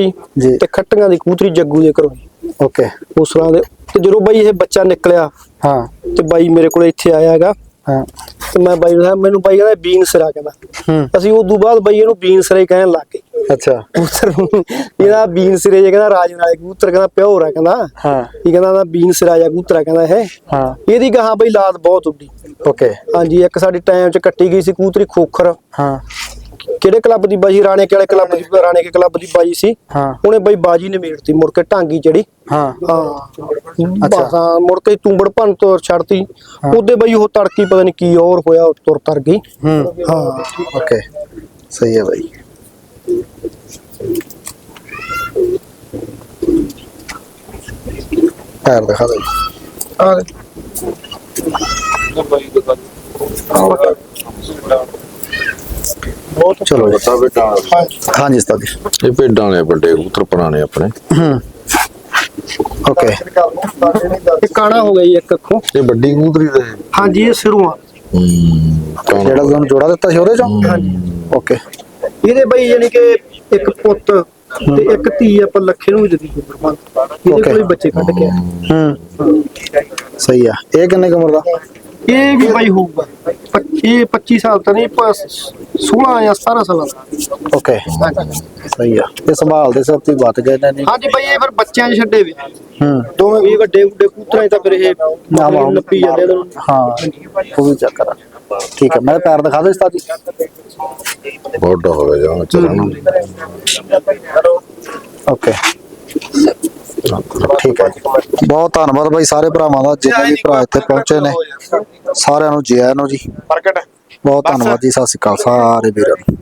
ਤੇ ਖੱਟੀਆਂ ਦੀ ਕਬੂਤਰੀ ਜੱਗੂ ਦੇ ਘਰੋਂ। ਓਕੇ। ਉਸ ਤਰ੍ਹਾਂ ਦੇ ਤੇ ਜਦੋਂ ਬਾਈ ਇਹ ਬੱਚਾ ਨਿਕਲਿਆ ਹਾਂ। ਤੇ ਬਾਈ ਮੇਰੇ ਕੋਲ ਇੱਥੇ ਆਇਆ ਹੈਗਾ। ਹਾਂ। ਤੇ ਮੈਂ ਬਾਈ ਨੂੰ ਮੈਨੂੰ ਬਾਈ ਕਹਿੰਦਾ ਬੀਨ ਸਿਰਾ ਕਹਿੰਦਾ। ਅਸੀਂ ਉਸ ਤੋਂ ਬਾਅਦ ਬਾਈ ਇਹਨੂੰ ਬੀਨ ਸਿਰਾ ਹੀ ਕਹਿਣ ਲੱਗ ਗਏ। ਅੱਛਾ। ਕਬੂਤਰ ਨੂੰ। ਇਹਦਾ ਬੀਨ ਸਿਰੇ ਜੇ ਕਹਿੰਦਾ ਰਾਜ ਨਾਲੇ ਕਬੂਤਰ ਕਹਿੰਦਾ ਪਿਓਰ ਆ ਕਹਿੰਦਾ। ਹਾਂ। ਇਹ ਕਹਿੰਦਾ ਇਹਦਾ ਬੀਨ ਸਿਰਾ ਜਾਂ ਕਬੂਤਰ ਕਹਿੰਦਾ ਇਹ। ਹਾਂ। ਇਹਦੀ ਗਾਹਾਂ ਬਈ ਲਾਤ ਬਹੁਤ ਉੱਡੀ। ਓਕੇ। ਹਾਂਜੀ ਇੱਕ ਸਾਡੀ ਟਾਈਮ 'ਚ ਕੱਟੀ ਗਈ ਸੀ ਕਬੂਤਰੀ ਖੋਖਰ। ਹਾਂ। ਕਿਹੜੇ ਕਲੱਬ ਦੀ ਬਾਜੀ? ਰਾਣੇ ਕੇ ਵਾਲੇ ਕਲੱਬ ਦੀ ਰਾਣੇ ਕੇ ਕਲੱਬ ਦੀ ਬਾਜੀ ਸੀ। ਹਾਂ। ਉਹਨੇ ਬਈ ਬਾਜੀ ਨੇ ਮੇੜਤੀ ਮੁੜ ਕੇ ਢਾਂਗੀ ਚੜੀ। ਹਾਂ। ਹਾਂ। ਹਾਂ, ਮੁੜ ਕੇ ਤੁੰਬੜ ਭੰਨ ਤੋਰ ਛੱਡਤੀ। ਉਹਦੇ ਬਈ ਉਹ ਤੜਕੀ ਪਤਾ ਨਹੀਂ ਕੀ ਹੋਰ ਹੋਇਆ ਤੁਰ ਤਰ ਗਈ। ਹੂੰ। ਹਾਂ। ਓਕੇ। ਸਹੀ ਹੈ ਭਾਈ ਪੈਰ ਦਿਖਾ ਦੇ। ਆ ਚਲੋ ਜੀ। ਪਤਾ ਬੇਟਾ। ਹਾਂਜੀ ਉਸਤਾਦ ਜੀ। ਇਹ ਭੇਡਾਂ ਵਾਲੇ ਵੱਡੇ ਕਬੂਤਰ ਪੁਰਾਣੇ ਆਪਣੇ। ਹੂੰ। ਓਕੇ। ਇਹ ਕਾਣਾ ਹੋ ਗਿਆ ਜੀ ਇੱਕ ਅੱਖੋਂ। ਇਹ ਵੱਡੀ ਕਬੂਤਰੀ ਦੇ। ਹਾਂਜੀ ਇਹ ਸਿਰੋਂ ਆ। ਹੂੰ ਜਿਹੜਾ ਤੁਹਾਨੂੰ ਜੋੜਾ ਦਿੱਤਾ ਸੀ ਉਹਦੇ ਚੋਂ? ਓਕੇ। ਇਹਦੇ ਬਈ ਯਾਨੀ ਕਿ ਇੱਕ ਪੁੱਤ ਤੇ ਇੱਕ ਧੀ ਆਪਾਂ ਲੱਖੇ ਨੂੰ ਵੀ ਦਿੱਤੀ ਸੀ ਬਰਮਾਨ ਇਹਦੇ. ਕੋਲ ਹੀ ਬੱਚੇ ਕੱਢ ਕੇ। ਹੂੰ। ਸਹੀ ਆ। ਇਹ ਕਿੰਨੇ ਕੁ ਉਮਰ ਦਾ? ਇਹ ਵੀ ਬਾਈ ਹੋਊਗਾ। ਪੱਚ- ਇਹ 25 ਸਾਲ ਤਾਂ ਨਹੀਂ ਪਰ 16 ਜਾਂ 17 ਸਾਲਾਂ ਦਾ। ਓਕੇ ਸਹੀ ਆ। ਇਹ ਸੰਭਾਲ ਦੇ ਸਿਰ ਤੇ ਬਚ ਗਏ ਨੇ ਨਹੀਂ। ਹਾਂਜੀ ਬਾਈ ਇਹ ਫਿਰ ਬੱਚਿਆਂ 'ਚ ਛੱਡੇ ਵੇ। ਹੂੰ। ਦੋਵੇਂ ਵੀ ਵੱਡੇ ਵੱਡੇ ਕੂਤਰਾਂ 'ਚ ਤਾਂ ਫਿਰ ਇਹ। ਨੱਪੀ ਜਾਂਦੇ ਇਹਨਾਂ ਨੂੰ ਹਾਂ ਉਹ ਵੀ ਚੱਕਰ ਆ। ਠੀਕ ਹੈ ਮੈਂ ਪੈਰ ਦਿਖਾ ਦੇ ਉਸਤਾਦ ਜੀ। ਹੋ ਗਿਆ ਜਾਂ ਚਲਾਣਾ ਓਕੇ ਠੀਕ ਹੈ। ਬਹੁਤ ਧੰਨਵਾਦ ਬਾਈ ਸਾਰੇ ਭਰਾਵਾਂ ਦਾ ਜਿੰਨੇ ਵੀ ਭਰਾ ਇੱਥੇ ਪਹੁੰਚੇ ਨੇ ਸਾਰਿਆਂ ਨੂੰ ਜੀ ਆਇਆਂ ਨੂੰ ਜੀ। ਬਹੁਤ ਧੰਨਵਾਦ ਜੀ ਸਤਿ ਸ਼੍ਰੀ ਅਕਾਲ ਸਾਰੇ ਵੀਰਾਂ ਨੂੰ।